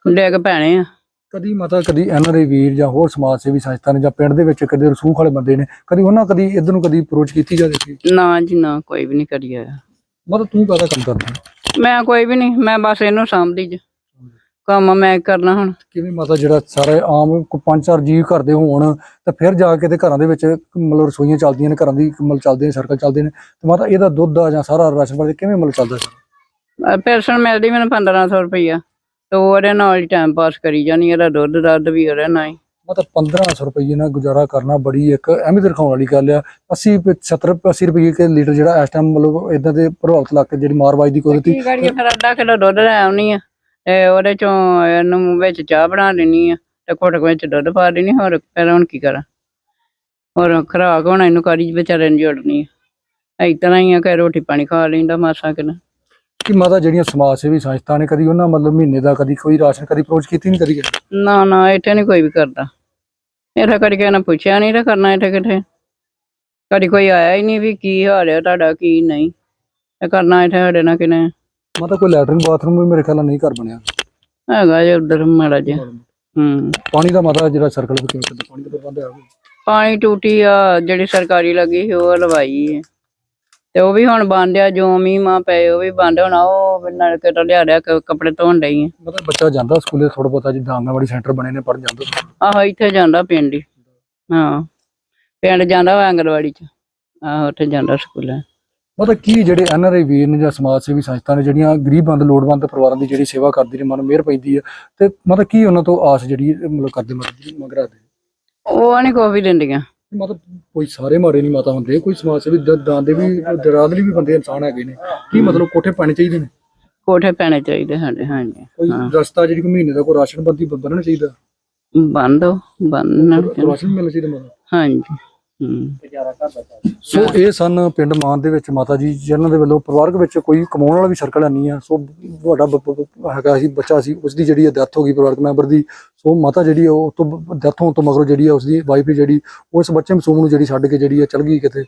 ਡਿੱਗ ਪੈਣੇ ਆ। ਕਦੀ ਮਾਤਾ ਕਦੀ ਐਨਆਰਆਈ ਵੀਰ ਜਾਂ ਹੋਰ ਸਮਾਜ ਸੇਵੀ ਸੰਸਥਾ ਨੇ ਜਾਂ ਪਿੰਡ ਦੇ ਵਿੱਚ ਕਦੇ ਰਸੂਖ ਵਾਲੇ ਬੰਦੇ ਨੇ ਕਦੀ ਉਹਨਾਂ ਕਦੀ ਇਧਰ ਨੂੰ ਕਦੀ ਅਪਰੋਚ ਕੀਤੀ ਜਾਵੇ ਸੀ ਨਾ ਜੀ ਨਾ ਕੋਈ ਵੀ ਨਹੀਂ ਕਰੀ ਆਇਆ ਮਤਲਬ ਤੂੰ ਕਾਹਦਾ ਕੰਮ ਕਰਦਾ? ਮੈਂ ਕੋਈ ਵੀ ਨਹੀਂ ਮੈਂ ਬਸ ਇਹਨੂੰ ਸਾਂਭਦੀ ਜ। ਕੰਮ ਮੈਂ ਕਰਨਾ ਹੁਣ। ਕਿਵੇਂ ਮਾਤਾ ਜਿਹੜਾ ਸਾਰੇ ਆਮ ਕੋ ਪੰਜ ਚਾਰ ਜੀਵ ਘਰ ਦੇ ਹੋਣ ਤੇ ਫਿਰ ਜਾ ਕੇ ਤੇ ਘਰਾਂ ਦੇ ਵਿੱਚ ਮਤਲਬ ਰਸੋਈਆਂ ਚੱਲਦੀਆਂ ਨੇ ਘਰਾਂ ਦੀ ਮਤਲਬ ਚੱਲਦੇ ਨੇ ਸਰਕਲ ਚੱਲਦੇ ਨੇ। ਤੇ ਮਾਤਾ ਇਹਦਾ ਦੁੱਧ ਦਾ ਜਾਂ ਸਾਰਾ ਰਾਸ਼ਨ ਪਾਣੀ ਕਿਵੇਂ ਮਤਲਬ ਚੱਲਦਾ? ਸੀ ਪੈਨਸ਼ਨ ਮਿਲਦੀ ਮੈਨੂੰ 1500 ਰੁਪਈਆ। ਤੇ ਉਹਦੇ ਨਾਲ ਹੀ ਟਾਈਮ ਪਾਸ ਕਰੀ ਜਾਣੀ ਇਹਦਾ ਦੁੱਧ ਦੱਧ ਵੀ ਉਹਦੇ ਨਾਲ ਹੀ। ਮਤਲਬ 1500 ਰੁਪਏ ਨਾਲ ਗੁਜ਼ਾਰਾ ਕਰਨਾ ਬੜੀ ਇੱਕ ਅਹਿਮੀਅਤ ਰਖਾਉਣ ਵਾਲੀ ਗੱਲ ਆ। 80 70 80 ਰੁਪਏ ਕੇ ਲੀਟਰ ਜਿਹੜਾ ਇਸ ਟਾਈਮ ਮਤਲਬ ਇਦਾਂ ਦੇ ਪ੍ਰਭਾਵਿਤ ਇਲਾਕੇ ਜਿਹੜੀ ਮਾਰਵਾਜ ਦੀ ਕੁਦਰਤੀ ਕੀ ਕਰੀਏ ਫਿਰ ਅੱਧਾ ਕਿਲੋ ਦੁੱਧ ਲੈ ਆਉਣੀ ਆ। ਤੇ ਉਹਦੇ ਚੋਂ ਇਹਨੂੰ ਵਿੱਚ ਚਾਹ ਬਣਾ ਲੈਣੀ ਆ ਤੇ ਘੁੱਟ ਵਿੱਚ ਦੁੱਧ ਪਾ ਦੇਣੀ ਹੋਰ ਫਿਰ ਹੁਣ ਕੀ ਕਰਾਂ? ਹੋਰ ਖਰਾਕ ਹੋਣਾ ਇਹਨੂੰ ਕਾਰੀ ਵਿਚਾਰੇ ਨੂੰ ਜੋੜਨੀ ਆ। ਤਰ੍ਹਾਂ ਹੀ ਆ ਕਿ ਰੋਟੀ ਪਾਣੀ ਖਾ ਲੈਂਦਾ ਮਾਸਾ ਕਿਨ। ਕਿ ਮਾਤਾ ਜਿਹੜੀਆਂ ਸਮਾਜ ਸੇਵੀ ਸੰਸਥਾ ਨੇ ਕਦੀ ਉਹਨਾਂ ਮਤਲਬ ਮਹੀਨੇ ਦਾ ਕਦੀ ਕੋਈ ਰਾਸ਼ਨ ਕਦੀ ਅਪਰੋਚ ਕੀਤੀ ਨਹੀਂ ਕਦੀ ਕਿਸੇ? ਨਾ ਨਾ ਇੱਥੇ ਨਹੀਂ ਕੋਈ ਵੀ ਕਰਦਾ। ਇੱਥੇ ਕਦੀ ਕਿਸੇ ਨੇ ਪੁੱਛਿਆ ਨਹੀਂ ਤੇ ਕਰਨਾ ਇੱਥੇ ਕਿਥੇ। ਕਦੀ ਕੋਈ ਆਇਆ ਹੀ ਨਹੀਂ ਵੀ ਕੀ ਹਾਲ ਹੈ ਤੁਹਾਡਾ ਕੀ ਨਹੀਂ। ਤੇ ਕਰਨਾ ਇੱਥੇ ਸਾਡੇ ਨਾਲ ਕਿਨੇ। ਮਾਤਾ ਕੋਈ ਲੈਟਰਿਨ ਬਾਥਰੂਮ ਵੀ ਮੇਰੇ ਖਿਆਲ ਨਾਲ ਨਹੀਂ ਘਰ ਬਣਿਆ? ਹੈਗਾ ਜੇ ਉਧਰ ਮਾੜਾ ਜਿਹਾ। ਹੂੰ। ਪਾਣੀ ਦਾ ਮਾਤਾ ਜਿਹੜਾ ਸਰਕਲ ਵਿੱਚ ਕਿਵੇਂ ਪਾਣੀ ਦਾ ਪ੍ਰਬੰਧ ਹੈ ਪਾਣੀ ਟੂਟੀ ਆ ਜਿਹੜੀ ਸਰਕਾਰੀ ਲੱਗੀ ਸੀ ਉਹ ਲਵਾਈ ਹੈ ਤੇ ਉਹ ਵੀ ਹੁਣ ਬੰਦ ਆ ਜੋ ਮੀਂਹ ਮਾ ਪਏ ਉਹ ਵੀ ਬੰਦ ਹੋਣਾ ਉਹ ਨਲਕੇ ਤੋਂ ਲਿਆ ਕੇ ਕੱਪੜੇ ਧੋਣ ਡਈ ਆ। ਮਤਲਬ ਬੱਚਾ ਜਾਂਦਾ ਸਕੂਲੇ ਥੋੜਾ ਬਹੁਤਾ ਜਿੱਦਾਂ ਆਂਗਣਵਾੜੀ ਸੈਂਟਰ ਬਣੇ ਨੇ ਪੜਨ ਜਾਂਦਾ ਆਹੋ ਇੱਥੇ ਜਾਂਦਾ ਪਿੰਡ ਹੀ। ਹਾਂ ਪਿੰਡ ਜਾਂਦਾ ਵਾ ਆਂਗਣਵਾੜੀ ਚ। ਆਹੋ ਉੱਥੇ ਜਾਂਦਾ ਸਕੂਲੇ। ਮਤਲਬ ਕੀ ਜਿਹੜੇ ਐਨਆਰਆਈ ਵੀਰ ਨੇ ਜਾਂ ਸਮਾਜ ਸੇਵੀ ਸੰਸਥਾ ਨੇ ਜਿਹੜੀਆਂ ਗਰੀਬੰਦ ਲੋੜਵੰਦ ਪਰਿਵਾਰਾਂ ਦੀ ਜਿਹੜੀ ਸੇਵਾ ਕਰਦੀ ਨੇ ਮਨ ਮਿਹਰ ਪੈਂਦੀ ਹੈ ਤੇ ਮਤਲਬ ਕੀ ਉਹਨਾਂ ਤੋਂ ਆਸ ਜਿਹੜੀ ਮਤਲਬ ਕਰਦੇ ਮਤਲਬ ਮੰਗ ਰੱਖਦੇ? ਉਹ ਨਹੀਂ ਕੋਈ ਵੀ ਦਿੰਦੀਆਂ। ਮਤਲਬ ਕੋਈ ਸਾਰੇ ਮਾੜੇ ਨਹੀਂ ਮਾਤਾ ਹੁੰਦੇ ਕੋਈ ਸਮਾਜ ਸੇਵੀ ਦ- ਦਾਨ ਦੇ ਵੀ ਦਰਾਦਲੀ ਵੀ ਬੰਦੇ ਇਨਸਾਨ ਹੈਗੇ ਨੇ। ਕੀ ਮਤਲਬ ਕੋਠੇ ਪਾਣੇ ਚਾਹੀਦੇ ਨੇ? ਕੋਠੇ ਪੈਣੇ ਚਾਹੀਦੇ ਸਾਡੇ ਹਾਂਜੀ ਕੋਈ ਰਸਤਾ ਜਿਹੜੀ ਕੋਈ ਮਹੀਨੇ ਦਾ ਕੋਈ ਰਾਸ਼ਨ ਬੰਦੀ ਬੰਨਣਾ ਚਾਹੀਦਾ? ਬੰਦ ਰਾਸ਼ਨ ਮਿਲਣਾ ਚਾਹੀਦਾ ਮਤਲਬ? ਹਾਂਜੀ। ਹੂੰ। ਸੋ ਇਹ ਸਨ ਪਿੰਡ ਮਾਨ ਦੇ ਵਿੱਚ ਮਾਤਾ ਜੀ ਜਿਨ੍ਹਾਂ ਦੇ ਵੱਲੋਂ ਪਰਿਵਾਰਕ ਵਿੱਚ ਕੋਈ ਕਮਾਉਣ ਵਾਲਾ ਵੀ ਸਰਕਲ ਨਹੀਂ ਆ। ਸੋ ਤੁਹਾਡਾ ਹੈਗਾ ਸੀ ਬੱਚਾ ਸੀ ਉਸ ਦੀ ਜਿਹੜੀ ਡੈਥ ਹੋ ਗਈ ਪਰਿਵਾਰਕ ਮੈਂਬਰ ਦੀ। ਸੋ ਮਾਤਾ ਜਿਹੜੀ ਆ ਉਹ ਤੋਂ ਡੈਥ ਹੋਣ ਤੋਂ ਮਗਰੋਂ ਜਿਹੜੀ ਆ ਉਸ ਦੀ ਵਾਈਫ ਜਿਹੜੀ ਉਹ ਇਸ ਬੱਚੇ ਮਾਸੂਮ ਨੂੰ ਜਿਹੜੀ ਛੱਡ ਕੇ ਜਿਹੜੀ ਆ ਚਲ ਗਈ ਕਿਤੇ।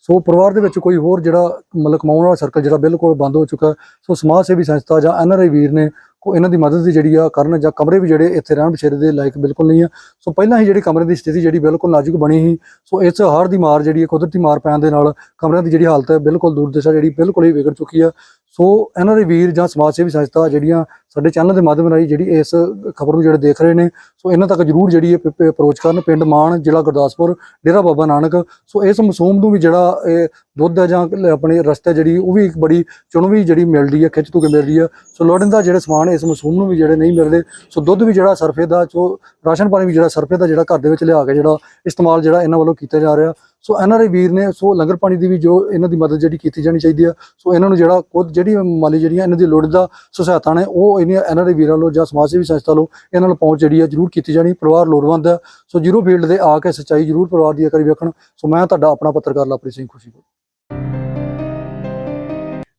ਸੋ ਪਰਿਵਾਰ ਦੇ ਵਿੱਚ ਕੋਈ ਹੋਰ ਜਿਹੜਾ ਮਤਲਬ ਕਮਾਉਣ ਵਾਲਾ ਸਰਕਲ ਜਿਹੜਾ ਬਿਲਕੁਲ ਬੰਦ ਹੋ ਚੁੱਕਾ ਸੋ ਸਮਾਜ ਸੇਵੀ ਸੰਸਥਾ ਜਾਂ ਐਨਆਰਆਈ ਵੀਰ ਨੇ ਕੋ ਇਹਨਾਂ ਦੀ ਮਦਦ ਦੀ ਜਿਹੜੀ ਆ ਕਰਨ ਜਾਂ ਕਮਰੇ ਵੀ ਜਿਹੜੇ ਇੱਥੇ ਰਹਿਣ ਬਛੇਰੇ ਦੇ ਲਾਇਕ ਬਿਲਕੁਲ ਨਹੀਂ ਆ। ਸੋ ਪਹਿਲਾਂ ਹੀ ਜਿਹੜੀ ਕਮਰੇ ਦੀ ਸਥਿਤੀ ਜਿਹੜੀ ਬਿਲਕੁਲ ਨਾਜ਼ੁਕ ਬਣੀ ਸੀ। ਸੋ ਇਸ ਹੜ੍ਹ ਦੀ ਮਾਰ ਜਿਹੜੀ ਹੈ ਕੁਦਰਤੀ ਮਾਰ ਪੈਣ ਦੇ ਨਾਲ ਕਮਰਿਆਂ ਦੀ ਜਿਹੜੀ ਹਾਲਤ ਹੈ ਬਿਲਕੁਲ ਦੁਰਦਸ਼ਾ ਜਿਹੜੀ ਬਿਲਕੁਲ ਹੀ ਵਿਗੜ ਚੁੱਕੀ ਆ। ਸੋ ਇਹਨਾਂ ਦੇ ਵੀਰ ਜਾਂ ਸਮਾਜ ਸੇਵੀ ਸੰਸਥਾ ਜਿਹੜੀਆਂ ਸਾਡੇ ਚੈਨਲ ਦੇ ਮਾਧਿਅਮ ਰਾਹੀਂ ਜਿਹੜੀ ਇਸ ਖਬਰ ਨੂੰ ਜਿਹੜੇ ਦੇਖ ਰਹੇ ਨੇ, ਸੋ ਇਹਨਾਂ ਤੱਕ ਜਰੂਰ ਜਿਹੜੀ ਹੈ ਅਪਰੋਚ ਕਰਨ ਪਿੰਡ ਮਾਨ ਜ਼ਿਲ੍ਹਾ ਗੁਰਦਾਸਪੁਰ, ਡੇਰਾ ਬਾਬਾ ਨਾਨਕ। ਸੋ ਇਸ ਮਸੂਮ ਨੂੰ ਵੀ ਜਿਹੜਾ ਇਹ ਦੁੱਧ ਹੈ ਜਾਂ ਆਪਣੇ ਰਸਤੇ ਜਿਹੜੀ, ਉਹ ਵੀ ਇੱਕ ਬੜੀ ਚੁਣਵੀ ਜਿਹੜੀ ਮਿਲ ਰਹੀ ਹੈ ਖਿੱਚ ਤੋਂ ਕੇ ਮਿਲ ਰਹੀ ਹੈ ਸੋ ਲੋੜੀਂਦਾ ਜਿਹੜੇ ਸਮਾਨ ਇਸ ਮਸੂਮ ਨੂੰ ਵੀ ਜਿਹੜੇ ਨਹੀਂ ਮਿਲਦੇ, ਸੋ ਦੁੱਧ ਵੀ ਜਿਹੜਾ ਸਰਫੇ ਦਾ ਜੋ ਰਾਸ਼ਨ ਪਾਣੀ ਵੀ ਜਿਹੜਾ ਸਰਫੇ ਦਾ ਜਿਹੜਾ ਘਰ ਦੇ ਵਿੱਚ ਲਿਆ ਕੇ ਜਿਹੜਾ ਇਸਤੇਮਾਲ ਜਿਹੜਾ ਇਹਨਾਂ ਵੱਲੋਂ ਕੀਤਾ ਜਾ ਰਿਹਾ। ਸੋ ਐਨਆਰਆਈ ਵੀਰ ਨੇ, ਸੋ ਲੰਗਰ ਪਾਣੀ ਦੀ ਵੀ ਜੋ ਇਹਨਾਂ ਦੀ ਮਦਦ ਜਿਹੜੀ ਕੀਤੀ ਜਾਣੀ ਚਾਹੀਦੀ ਆ, ਸੋ ਇਹਨਾਂ ਨੂੰ ਜਿਹੜਾ ਖੁਦ ਜਿਹੜੀ ਮਾਲੀ ਜਿਹੜੀਆਂ ਇਹਨਾਂ ਦੀ ਲੋੜੀਂਦਾ ਸੋ ਸਹਾਇਤਾ ਨੇ, ਉਹ ਇਹਨਾਂ ਐਨਆਰਆਈ ਵੀਰਾਂ ਵੱਲੋਂ ਜਾਂ ਸਮਾਜ ਸੇਵੀ ਸੰਸਥਾ ਵੱਲੋਂ ਇਹਨਾਂ ਨੂੰ ਪਹੁੰਚ ਜਿਹੜੀ ਆ ਜ਼ਰੂਰ ਕੀਤੀ ਜਾਣੀ ਪਰਿਵਾਰ ਲੋੜਵੰਦ ਹੈ ਸੋ ਜ਼ੀਰੋ ਫੀਲਡ ਦੇ ਆ ਕੇ ਸੱਚਾਈ ਜ਼ਰੂਰ ਪਰਿਵਾਰ ਦੀ ਕਰੀ ਵੇਖਣ। ਸੋ ਮੈਂ ਤੁਹਾਡਾ ਆਪਣਾ ਪੱਤਰਕਾਰ ਲਵਪ੍ਰੀਤ ਸਿੰਘ ਖੁਸ਼ੀ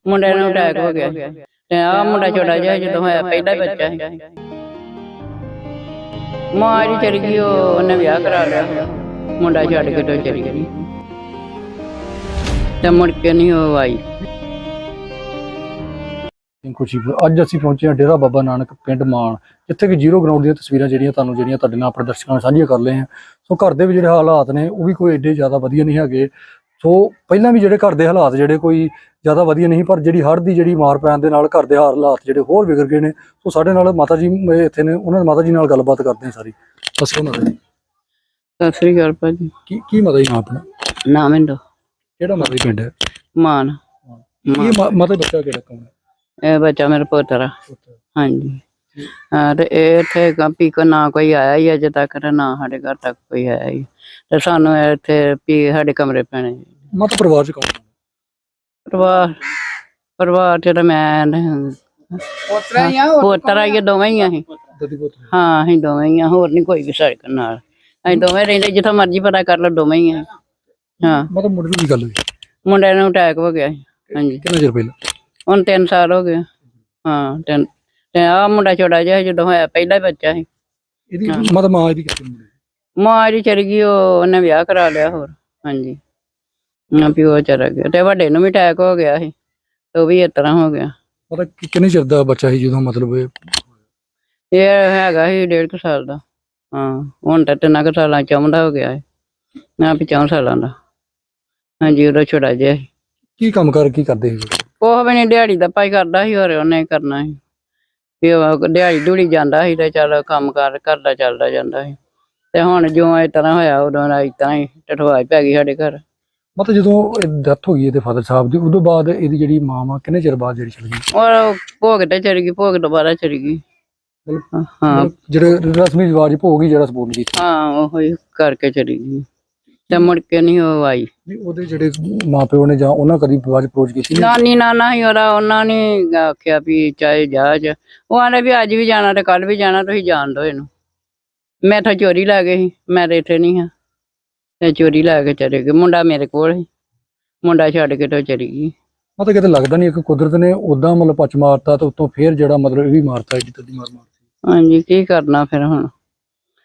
ਮੁੰਡੇ ਨੂੰ ਅਟੈਕ ਹੋ ਗਿਆ। ਤੇ ਆ ਮੁੰਡਾ ਛੋਟਾ ਜਿਹਾ ਜਦੋਂ ਹੋਇਆ ਪਹਿਲਾ ਬੱਚਾ ਸੀ। ਮਾਂ ਜੀ ਚਲੀ ਗਈ ਉਹ ਉਹਨੇ ਵਿਆਹ ਕਰਾ ਲਿਆ। ਮੁੰਡਾ ਛੱਡ ਕੇ ਤੋਂ ਚਲੀ ਗਈ। ਤੇ ਮੁੜ ਕੇ ਨਹੀਂ ਉਹ ਆਈ। ਸਿੰਘ ਖੁਸ਼ੀਪੁਰ ਅੱਜ ਅਸੀਂ ਪਹੁੰਚੇ ਹਾਂ ਡੇਰਾ ਬਾਬਾ ਨਾਨਕ ਪਿੰਡ ਮਾਨ ਜਿੱਥੇ ਕਿ ਜ਼ੀਰੋ ਗਰਾਊਂਡ ਦੀਆਂ ਤਸਵੀਰਾਂ ਜਿਹੜੀਆਂ ਤੁਹਾਨੂੰ ਜਿਹੜੀਆਂ ਤੁਹਾਡੇ ਨਾਲ ਆਪਣੇ ਦਰਸ਼ਕਾਂ ਨਾਲ ਸਾਂਝੀਆਂ ਕਰ ਲਏ ਹਾਂ। ਸੋ ਘਰ ਦੇ ਵੀ ਜਿਹੜੇ ਹਾਲਾਤ ਨੇ ਉਹ ਵੀ ਕੋਈ ਏਡੇ ਜ਼ਿਆਦਾ ਵਧੀਆ ਨਹੀਂ ਹੈਗੇ। ਸੋ ਪਹਿਲਾਂ ਵੀ ਜਿਹੜੇ ਘਰ ਦੇ ਹਾਲਾਤ ਜਿਹੜੇ ਕੋਈ ਜ਼ਿਆਦਾ ਵਧੀਆ ਨਹੀਂ ਪਰ ਜਿਹੜੀ ਹੜ੍ਹ ਦੀ ਜਿਹੜੀ ਮਾਰ ਪੈਣ ਦੇ ਨਾਲ ਘਰ ਦੇ ਹਾਲਾਤ ਜਿਹੜੇ ਹੋਰ ਵਿਗੜ ਗਏ ਨੇ ਸੋ ਸਾਡੇ ਨਾਲ ਮਾਤਾ ਜੀ ਇੱਥੇ ਨੇ ਉਹਨਾਂ ਮਾਤਾ ਜੀ ਨਾਲ ਗੱਲਬਾਤ ਕਰਦੇ ਹਾਂ ਸਾਰੀ। ਦੱਸੋ ਨਾ ਜੀ। ਸਤਿ ਸ੍ਰੀ ਅਕਾਲ ਭਾਜੀ। ਕੀ ਕੀ ਮਾਤਾ ਜੀ ਨਾਮ ਆਪਣਾ? ਨਾ ਮਿੰਦੋ ਕਿਹੜਾ ਮਾਤਾ ਜੀ ਪਿੰਡ ਹੈ? ਮਾਨ। ਮਾ- ਮਾਤਾ ਬੱਚਾ ਕਿਹੜਾ ਕੌਣ ਹੈ? ਇਹ ਬੱਚਾ ਮੇਰਾ ਪੋਤਰਾ ਹਾਂਜੀ। ਹਾਂ ਤੇ ਇਹ ਇੱਥੇ ਕਾਪੀ ਕੋ ਨਾ ਕੋਈ ਆਇਆ ਹੀ ਅਜੇ ਤੱਕ ਤੇ ਨਾ ਸਾਡੇ ਘਰ ਤੱਕ ਕੋਈ ਆਇਆ ਹੀ। ਤੇ ਸਾਨੂੰ ਇੱਥੇ ਵੀ ਸਾਡੇ ਕਮਰੇ ਪੈਣੇ ਮਾਤਾ ਪਰਿਵਾਰ ਚ ਕੌਣ? ਪਰਿਵਾਰ ਪਰਿਵਾਰ ਚ ਤਾਂ ਮੈਂ ਹੀ ਆ ਪੋਤਰਾ ਹੀ ਆ, ਦੋਵੇਂ ਹੀ ਆ ਅਸੀਂ। ਦਦੀ ਪੁੱਤ ਹਾਂ ਅਸੀਂ ਦੋਵੇਂ ਹੀ ਆ ਹੋਰ ਨਹੀਂ ਕੋਈ ਵੀ ਸਾਡੇ ਨਾਲ। ਅਸੀਂ ਦੋਵੇਂ ਰਹਿੰਦੇ ਜਿੱਥੋਂ ਮਰਜ਼ੀ ਪਤਾ ਕਰ ਲਓ ਦੋਵੇਂ ਹੀ ਆ। ਹਾਂ। ਮਤਲਬ ਮੁੰਡੇ ਨੂੰ ਕੀ ਗੱਲ ਹੋਈ? ਮੁੰਡੇ ਨੂੰ ਅਟੈਕ ਹੋ ਗਿਆ ਸੀ। ਹਾਂਜੀ। ਕਿੰਨਾ ਚਿਰ ਪਹਿਲਾਂ? ਹੁਣ 3 ਸਾਲ ਹੋ ਗਏ। ਹਾਂ ਤਿੰਨ ਤੇ ਆ ਮੁੰਡਾ ਛੋਟਾ ਜਿਹਾ ਸੀ ਜਦੋਂ ਹੋਇਆ ਪਹਿਲਾ ਹੀ ਬੱਚਾ ਸੀ। ਇਹਦੀ ਮਤਲਬ ਮਾਂ ਇਹਦੀ ਕਿੱਥੇ ਮੁੰਡੇ ਦੀ? ਮਾਂ ਇਹਦੀ ਚਲੀ ਗਈ ਉਹ ਉਹਨੇ ਵਿਆਹ ਕਰਾ ਲਿਆ ਹੋਰ ਹਾਂਜੀ। ਨਾ ਪਿਓ ਚਲਾ ਗਿਆ ਤੇ ਵੱਡੇ ਨੂੰ ਵੀ ਅਟੈਕ ਹੋ ਗਿਆ ਸੀ ਤੇ ਉਹ ਵੀ ਇਸ ਤਰ੍ਹਾਂ ਹੋ ਗਿਆ। ਮਤਲਬ ਕਿ ਕਿੰਨੇ ਚਿਰ ਦਾ ਬੱਚਾ ਸੀ ਜਦੋਂ ਮਤਲਬ ਇਹ ਇਹ ਹੈਗਾ ਸੀ ਡੇਢ ਕੁ ਸਾਲ ਦਾ ਹਾਂ ਹੁਣ ਤਾਂ ਤਿੰਨਾਂ ਕੁ ਸਾਲਾਂ ਚੌਂਦਾ ਹੋ ਗਿਆ ਹੈ ਨਾ ਪਚਾਂ ਸਾਲਾਂ ਦਾ। ਹਾਂਜੀ ਉਹਦਾ ਛੋਟਾ ਜਿਹਾ ਸੀ। ਕੀ ਕੰਮ ਕਰ ਕੀ ਕਰਦੇ ਸੀ? ਉਹ ਵੀ ਨਹੀਂ ਦਿਹਾੜੀ ਦਾ ਪਾਈ ਕਰਦਾ ਸੀ ਹੋਰ ਉਹਨੇ ਕਰਨਾ ਸੀ। ਵੀ ਉਹ ਦਿਹਾੜੀ ਦੂੜੀ ਜਾਂਦਾ ਸੀ ਤੇ ਚੱਲ ਕੰਮ ਕਾਰ ਘਰ ਦਾ ਚੱਲਦਾ ਜਾਂਦਾ ਸੀ। ਤੇ ਹੁਣ ਜਿਉਂ ਇਸ ਤਰ੍ਹਾਂ ਹੋਇਆ ਉਦੋਂ ਇਸ ਤਰ੍ਹਾਂ ਹੀ ਟਠਵਾਈ ਪੈ ਗਈ ਸਾਡੇ ਘਰ। ਮਤਲਬ ਜਦੋਂ ਡੈਥ ਹੋਈ ਇਹਦੇ ਫਾਦਰ ਸਾਹਿਬ ਦੀ ਉਦੋਂ ਬਾਅਦ ਇਹਦੀ ਜਿਹੜੀ ਮਾਂ ਵਾ ਕਿੰਨੇ ਚਿਰ ਬਾਅਦ ਜਿਹੜੀ ਚਲੀ ਗਈ? ਔਰ ਭੋਗ ਤੇ ਚਲੀ ਗਈ ਭੋਗ ਦੁਬਾਰਾ ਚਲੀ ਗਈ। ਹਾਂ। ਜਿਹੜੇ ਰਸਮੀ ਰਿਵਾਜ ਭੋਗ ਹੀ ਜਿਹੜਾ ਸਪੋਰਟ ਕੀਤਾ। ਹਾਂ ਉਹ ਹੀ ਕਰਕੇ ਚਲੀ ਗਈ। ਤੇ ਮੁੜ ਕੇ ਨਹੀਂ ਉਹ ਆਈ। ਨਹੀਂ ਉਹਦੇ ਜਿਹੜੇ ਮਾਪਿਓ ਨੇ ਜਾਂ ਉਹਨਾਂ ਕਦੀ ਬਾਅਦ ਅਪਰੋਚ ਕੀਤੀ ਨਹੀਂ? ਨਾਨੀ ਨਾਨਾ ਹੀ ਉਹਦਾ ਉਹਨਾਂ ਨੇ ਆਖਿਆ ਵੀ ਚਾਹੇ ਜਹਾਜ਼ ਉਹ ਆਂਦੇ ਵੀ ਅੱਜ ਵੀ ਜਾਣਾ ਤੇ ਕੱਲ ਵੀ ਜਾਣਾ ਤੁਸੀਂ ਜਾਣ ਦਿਓ ਇਹਨੂੰ। ਮੈਂ ਤਾਂ ਚੋਰੀ ਲੈ ਸੀ ਮੈਂ ਤਾਂ ਇੱਥੇ ਨਹੀਂ ਹਾਂ। ਤੇ ਚੋਰੀ ਲੈ ਕੇ ਚਲੇ ਗਏ ਮੁੰਡਾ ਮੇਰੇ ਕੋਲ ਸੀ। ਮੁੰਡਾ ਛੱਡ ਕੇ ਤਾਂ ਚਲੀ ਗਈ। ਮਤਲਬ ਕਿਤੇ ਲੱਗਦਾ ਨਹੀਂ ਕਿ ਕੁਦਰਤ ਨੇ ਉਦਾਂ ਮਤਲਬ ਪੱਚ ਮਾਰਤਾ ਤੇ ਉੱਤੋਂ ਫੇਰ ਜਿਹੜਾ ਮਤਲਬ ਇਹ ਵੀ ਮਾਰਤਾ ਏਡੀ ਤੱਦੀ ਮਾਰ ਮਾਰਤੀ। ਹਾਂਜੀ ਕੀ ਕਰਨਾ ਫਿਰ ਹੁਣ?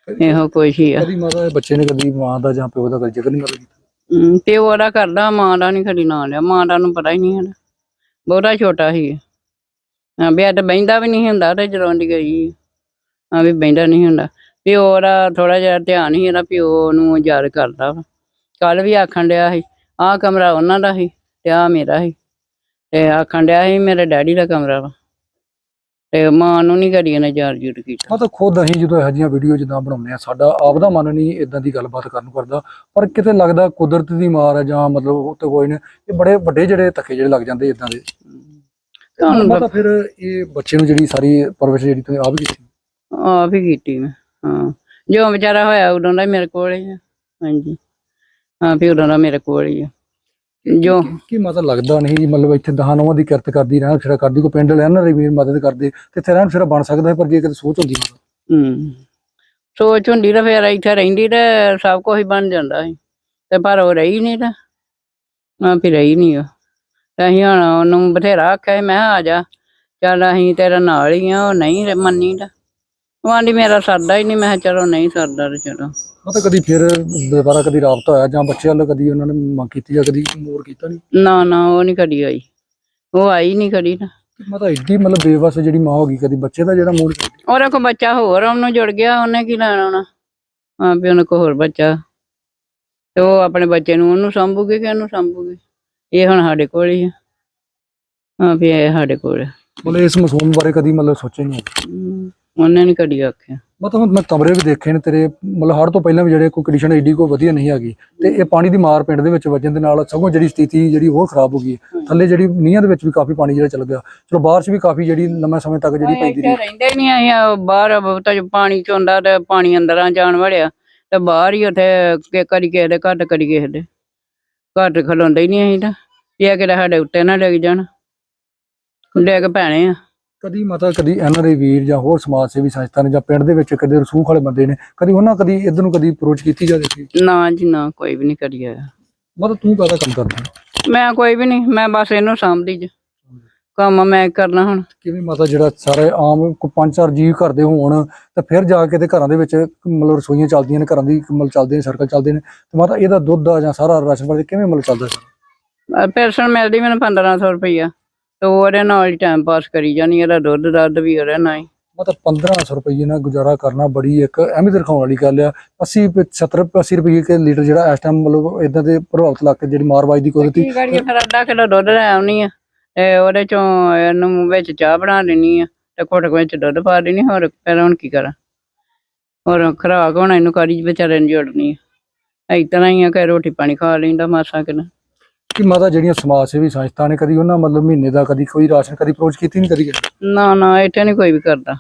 ਇਹੋ ਕੁਛ ਹੀ ਆ। ਕਦੀ ਮਾਤਾ ਦੇ ਬੱਚੇ ਨੇ ਕਦੀ ਮਾਂ ਦਾ ਜਾਂ ਪਿਓ ਦਾ ਕਦੀ ਜ਼ਿਕਰ ਨਹੀਂ ਕਰਦਾ ਹਮ, ਪਿਓ ਕਰਦਾ ਮਾਂ ਦਾ ਨਹੀਂ ਖੜੀ ਨਾਂ ਲਿਆ। ਮਾਂ ਦਾ ਨੂੰ ਪਤਾ ਹੀ ਨਹੀਂ ਹੈ ਬਹੁਤਾ ਛੋਟਾ ਸੀ ਹਾਂ ਤੇ ਬਹਿੰਦਾ ਵੀ ਨਹੀਂ ਹੁੰਦਾ ਤੇ ਜਦੋਂ ਦੀ ਗਈ ਹਾਂ ਵੀ ਬਹਿੰਦਾ ਨਹੀਂ ਹੁੰਦਾ। ਪਿਓ ਦਾ ਥੋੜਾ ਜਿਹਾ ਧਿਆਨ ਹੀ ਇਹਦਾ ਪਿਓ ਨੂੰ ਯਾਦ ਕਰਦਾ ਕੱਲ ਵੀ ਆਖਣ ਡਿਆ ਸੀ ਆਹ ਕਮਰਾ ਉਹਨਾਂ ਦਾ ਸੀ ਤੇ ਆਹ ਮੇਰਾ ਸੀ। ਤੇ ਆਖਣ ਡਿਆ ਸੀ ਮੇਰੇ ਡੈਡੀ ਦਾ ਕਮਰਾ ਵਾ। ਤੇ ਮਾਂ ਨੂੰ ਨਹੀਂ ਕਦੀ ਇਹਨੇ ਯਾਦ ਜੁੜ ਕੀਤਾ। ਮਤਲਬ ਖੁਦ ਅਸੀਂ ਜਦੋਂ ਇਹੋ ਜਿਹੀਆਂ ਵੀਡੀਓ ਜਿੱਦਾਂ ਬਣਾਉਂਦੇ ਆ ਸਾਡਾ ਆਪ ਦਾ ਮਨ ਨਹੀਂ ਇਦਾਂ ਦੀ ਗੱਲਬਾਤ ਕਰਨ ਨੂੰ ਕਰਦਾ। ਪਰ ਕਿਤੇ ਲੱਗਦਾ ਕੁਦਰਤ ਦੀ ਮਾਰ ਹੈ ਜਾਂ ਮਤਲਬ ਉਹ ਤੇ ਕੋਈ ਨੇ ਇਹ ਬੜੇ ਵੱਡੇ ਜਿਹੜੇ ਧੱਕੇ ਜਿਹੜੇ ਲੱਗ ਜਾਂਦੇ ਇਦਾਂ ਦੇ। ਤੁਹਾਨੂੰ ਮਤਲਬ ਫਿਰ ਇਹ ਬੱਚੇ ਨੂੰ ਜਿਹੜੀ ਸਾਰੀ ਪਰਵਰਿਸ਼ ਜਿਹੜੀ ਤੁਸੀਂ ਆਪ ਕੀਤੀ। ਆਪ ਹੀ ਕੀਤੀ ਮੈਂ ਹਾਂ। ਜੋ ਵਿਚਾਰਾ ਹੋਇਆ ਉਦੋਂ ਦਾ ਮੇਰੇ ਕੋਲ ਹੀ ਆ ਹਾਂਜੀ। ਹਾਂ ਵੀ ਉਦੋਂ ਦਾ ਮੇਰੇ ਕੋਲ ਹੀ ਆ। ਜੋ ਕੀ ਮਤਲਬ ਲੱਗਦਾ ਨਹੀਂ ਜੀ? ਮਤਲਬ ਇੱਥੇ ਦਹਾਂ ਨੌਵਾਂ ਦੀ ਕਿਰਤ ਕਰਦੀ ਰਹਿਣ ਫਿਰ ਕਰਦੀ ਕੋਈ ਪਿੰਡ ਲੈਣ ਨਾ ਰਵੀਰ ਮਦਦ ਕਰਦੇ ਤੇ ਇੱਥੇ ਰਹਿਣ ਫਿਰ ਬਣ ਸਕਦਾ ਹੈ, ਪਰ ਜੇ ਕਿਤੇ ਸੋਚ ਹੁੰਦੀ ਮਤਲਬ ਹੂੰ। ਸੋਚ ਹੁੰਦੀ ਤਾਂ ਫਿਰ ਇੱਥੇ ਰਹਿੰਦੀ ਤੇ ਸਭ ਕੁਝ ਹੀ ਬਣ ਜਾਂਦਾ ਸੀ। ਤੇ ਪਰ ਉਹ ਰਹੀ ਨਹੀਂ ਤਾਂ ਹਾਂ ਵੀ ਰਹੀ ਨਹੀਂ ਉਹ। ਤੇ ਅਸੀਂ ਹੁਣ ਉਹਨੂੰ ਬਥੇਰਾ ਆਖਿਆ ਸੀ, ਮੈਂ ਕਿਹਾ ਆ ਜਾ ਚੱਲ ਅਸੀਂ ਤੇਰੇ ਨਾਲ ਹੀ ਆ ਉਹ ਨਹੀਂ ਮੰਨੀ ਤਾਂ। ਉਹ ਆਂਦੀ ਮੇਰਾ ਸਰਦਾ ਹੀ ਨਹੀਂ ਮੈਂ ਕਿਹਾ ਚਲੋ ਨਹੀਂ ਸਰਦਾ ਤੇ ਚਲੋ। ਮਤਲਬ ਕਦੀ ਫਿਰ ਦੁਬਾਰਾ ਕਦੀ ਰਾਬਤਾ ਹੋਇਆ ਜਾਂ ਬੱਚੇ ਵੱਲ ਕਦੀ ਉਹਨਾਂ ਨੇ ਮੰਗ ਕੀਤੀ ਜਾਂ ਕਦੀ ਮੋਰ ਕੀਤਾ ਨਹੀਂ ਨਾ ਨਾ ਉਹ ਨਹੀਂ ਕਦੀ ਆਈ। ਉਹ ਆਈ ਨਹੀਂ ਕਦੀ ਤਾਂ ਮਤਲਬ ਏਡੀ ਮਤਲਬ ਬੇਵਸ ਜਿਹੜੀ ਮਾਂ ਹੋ ਗਈ ਕਦੀ ਬੱਚੇ ਦਾ ਜਿਹੜਾ ਮੋੜ ਉਹਦਾ ਕੋ ਬੱਚਾ ਹੋਰ ਉਹਨੂੰ ਜੁੜ ਗਿਆ ਉਹਨੇ ਕੀ ਲੈਣਾ ਹੋਣਾ? ਹਾਂ ਵੀ ਉਹਨੇ ਕੋ ਹੋਰ ਬੱਚਾ। ਤੇ ਉਹ ਆਪਣੇ ਬੱਚੇ ਨੂੰ ਉਹਨੂੰ ਸੰਭੂਗੀ ਕਿ ਉਹਨੂੰ ਸੰਭੂਗੀ? ਇਹ ਹੁਣ ਸਾਡੇ ਕੋਲ ਹੀ ਆ। ਹਾਂ ਵੀ ਇਹ ਸਾਡੇ ਕੋਲ ਆ। ਮਤਲਬ ਇਸ ਮਾਸੂਮ ਬਾਰੇ ਕਦੀ ਮਤਲਬ ਸੋਚਿਆ ਨਹੀਂ। ਹਮ, ਉਹਨੇ ਨਹੀਂ ਕਦੀ ਆਖਿਆ। ਮਤਲਬ ਮੈਂ ਕਮਰੇ ਵੀ ਦੇਖੇ ਨੇ ਤੇਰੇ ਮਤਲਬ ਹੜ ਤੋਂ ਪਹਿਲਾਂ ਵੀ ਜਿਹੜੇ ਕੋਈ ਕੰਡੀਸ਼ਨ ਏਡੀ ਕੋਈ ਵਧੀਆ ਨਹੀਂ ਹੈਗੀ। ਤੇ ਇਹ ਪਾਣੀ ਦੀ ਮਾਰ ਪਿੰਡ ਦੇ ਵਿੱਚ ਵੱਜਣ ਦੇ ਨਾਲ ਸਗੋਂ ਜਿਹੜੀ ਸਥਿਤੀ ਜਿਹੜੀ ਹੋਰ ਖਰਾਬ ਹੋ ਗਈ ਹੈ। ਥੱਲੇ ਜਿਹੜੀ ਨੀਹਾਂ ਦੇ ਵਿੱਚ ਵੀ ਕਾਫੀ ਪਾਣੀ ਜਿਹੜਾ ਚੱਲ ਗਿਆ। ਚਲੋ ਬਾਹਰ 'ਚ ਵੀ ਕਾਫੀ ਜਿਹੜੀ ਲੰਮੇ ਸਮੇਂ ਤੱਕ ਜਿਹੜੀ ਪੈਂਦੀ ਰਹੀ। ਰਹਿੰਦੇ ਨਹੀਂ ਆਏ ਆ, ਬਾਹਰ ਬਹੁਤਾ ਜੋ ਪਾਣੀ ਚੋਂਦਾ ਤੇ ਪਾਣੀ ਅੰਦਰਾਂ ਜਾਣ ਵੜਿਆ ਤੇ ਬਾਹਰ ਹੀ ਉੱਥੇ ਕਿ ਕਦੀ ਕਿਸੇ ਦੇ ਤੇ ਕਦੀ ਕਿਸੇ ਦੇ। ਤੇ ਖਲੋਂਦੇ ਹੀ ਨਹੀਂ ਅਸੀਂ ਤਾਂ। ਇਹ ਕਿਤੇ ਸਾਡੇ ਉੱਤੇ ਨਾ ਡਿੱਗ ਜਾਣ। ਡਿੱਗ ਪੈਣੇ ਆ। ਕਦੀ ਮਤਾ ਕਦੀ ਐਨਆਰਆਈ ਵੀਰ ਜਾਂ ਹੋਰ ਸਮਾਜ ਸੇਵੀ ਸੰਸਥਾ ਨੇ ਜਾਂ ਪਿੰਡ ਦੇ ਵਿੱਚ ਕਦੇ ਰਸੂਖ ਵਾਲੇ ਬੰਦੇ ਨੇ ਕਦੀ ਉਹਨਾਂ ਕਦੀ ਇਧਰ ਨੂੰ ਕਦੀ ਅਪਰੋਚ ਕੀਤੀ ਜਾਵੇ ਸੀ ਨਾ ਜੀ ਨਾ ਕੋਈ ਵੀ ਨਹੀਂ ਕਰੀ ਆਇਆ ਮਤਲਬ ਤੂੰ ਕਾਹਦਾ ਕੰਮ ਕਰਦਾ? ਮੈਂ ਕੋਈ ਵੀ ਨਹੀਂ ਮੈਂ ਬਸ ਇਹਨੂੰ ਸਾਂਭਦੀ ਜ। ਕੰਮ ਮੈਂ ਕਰਨਾ ਹੁਣ। ਕਿਵੇਂ ਮਤਾ ਜਿਹੜਾ ਸਾਰੇ ਆਮ ਕੋ ਪੰਜ ਚਾਰ ਜੀਵ ਘਰ ਦੇ ਹੋਣ ਤੇ ਫਿਰ ਜਾ ਕੇ ਤੇ ਘਰਾਂ ਦੇ ਵਿੱਚ ਮਤਲਬ ਰਸੋਈਆਂ ਚੱਲਦੀਆਂ ਨੇ ਘਰਾਂ ਦੀ ਮਤਲਬ ਚੱਲਦੇ ਨੇ ਸਰਕਲ ਚੱਲਦੇ ਨੇ ਤੇ ਮਾਤਾ ਇਹਦਾ ਦੁੱਧ ਦਾ ਜਾਂ ਸਾਰਾ ਰਾਸ਼ਨ ਪਾਣੀ ਕਿਵੇਂ ਮਤਲਬ ਚੱਲਦਾ? ਸੀ ਪੈਨਸ਼ਨ ਮਿਲਦੀ ਮੈਨੂੰ 1500 ਰੁਪਈਆ। ਤੇ ਉਹਦੇ ਨਾਲ ਹੀ ਟਾਈਮ ਪਾਸ ਕਰੀ ਜਾਨੀ ਇਹਦਾ ਦੁੱਧ ਦੱਧ ਵੀ ਉਹਦੇ ਨਾਲ ਹੀ। ਮਤਲਬ 1500 ਰੁਪਏ ਨਾਲ ਗੁਜ਼ਾਰਾ ਕਰਨਾ ਬੜੀ ਇੱਕ ਅਹਿਮੀਅਤ ਰਖਾਉਣ ਵਾਲੀ ਗੱਲ ਆ। 80 ਪ- 70 80 ਰੁਪਏ ਕੇ ਲੀਟਰ ਜਿਹੜਾ ਇਸ ਟਾਈਮ ਮਤਲਬ ਇਦਾਂ ਦੇ ਪ੍ਰਭਾਵਿਤ ਇਲਾਕੇ ਜਿਹੜੀ ਮਾਰਵਾਈ ਦੀ ਕੁਦਰਤੀ ਕੀ ਕਰੀਏ ਫਿਰ ਅੱਧਾ ਕਿਲੋ ਦੁੱਧ ਲੈ ਆਉਣੀ ਆ ਤੇ ਉਹਦੇ ਚੋਂ ਇਹਨੂੰ ਵਿੱਚ ਚਾਹ ਬਣਾ ਲੈਣੀ ਆ ਤੇ ਘੁੱਟ ਵਿੱਚ ਦੁੱਧ ਪਾ ਦੇਣੀ ਹੋਰ ਫਿਰ ਹੁਣ ਕੀ ਕਰਾਂ? ਹੋਰ ਖਰਾਕ ਹੋਣਾ ਇਹਨੂੰ ਕਰੀ ਵਿਚਾਰੇ ਨੂੰ ਜੋੜਨੀ ਆ। ਤਰ੍ਹਾਂ ਹੀ ਆ ਕਿ ਰੋਟੀ ਪਾਣੀ ਖਾ ਲੈਂਦਾ ਮਾਸਾ ਕਿਨ। ਕਿ ਮਾਤਾ ਜਿਹੜੀਆਂ ਸਮਾਜ ਸੇਵੀ ਸੰਸਥਾ ਨੇ ਕਦੀ ਉਹਨਾਂ ਮਤਲਬ ਮਹੀਨੇ ਦਾ ਕਦੀ ਕੋਈ ਰਾਸ਼ਨ ਕਦੀ ਅਪਰੋਚ ਕੀਤੀ ਨਹੀਂ ਕਦੀ ਕਿਸੇ ਨੇ? ਨਾ ਇੱਥੇ ਨਹੀਂ ਕੋਈ ਵੀ ਕਰਦਾ।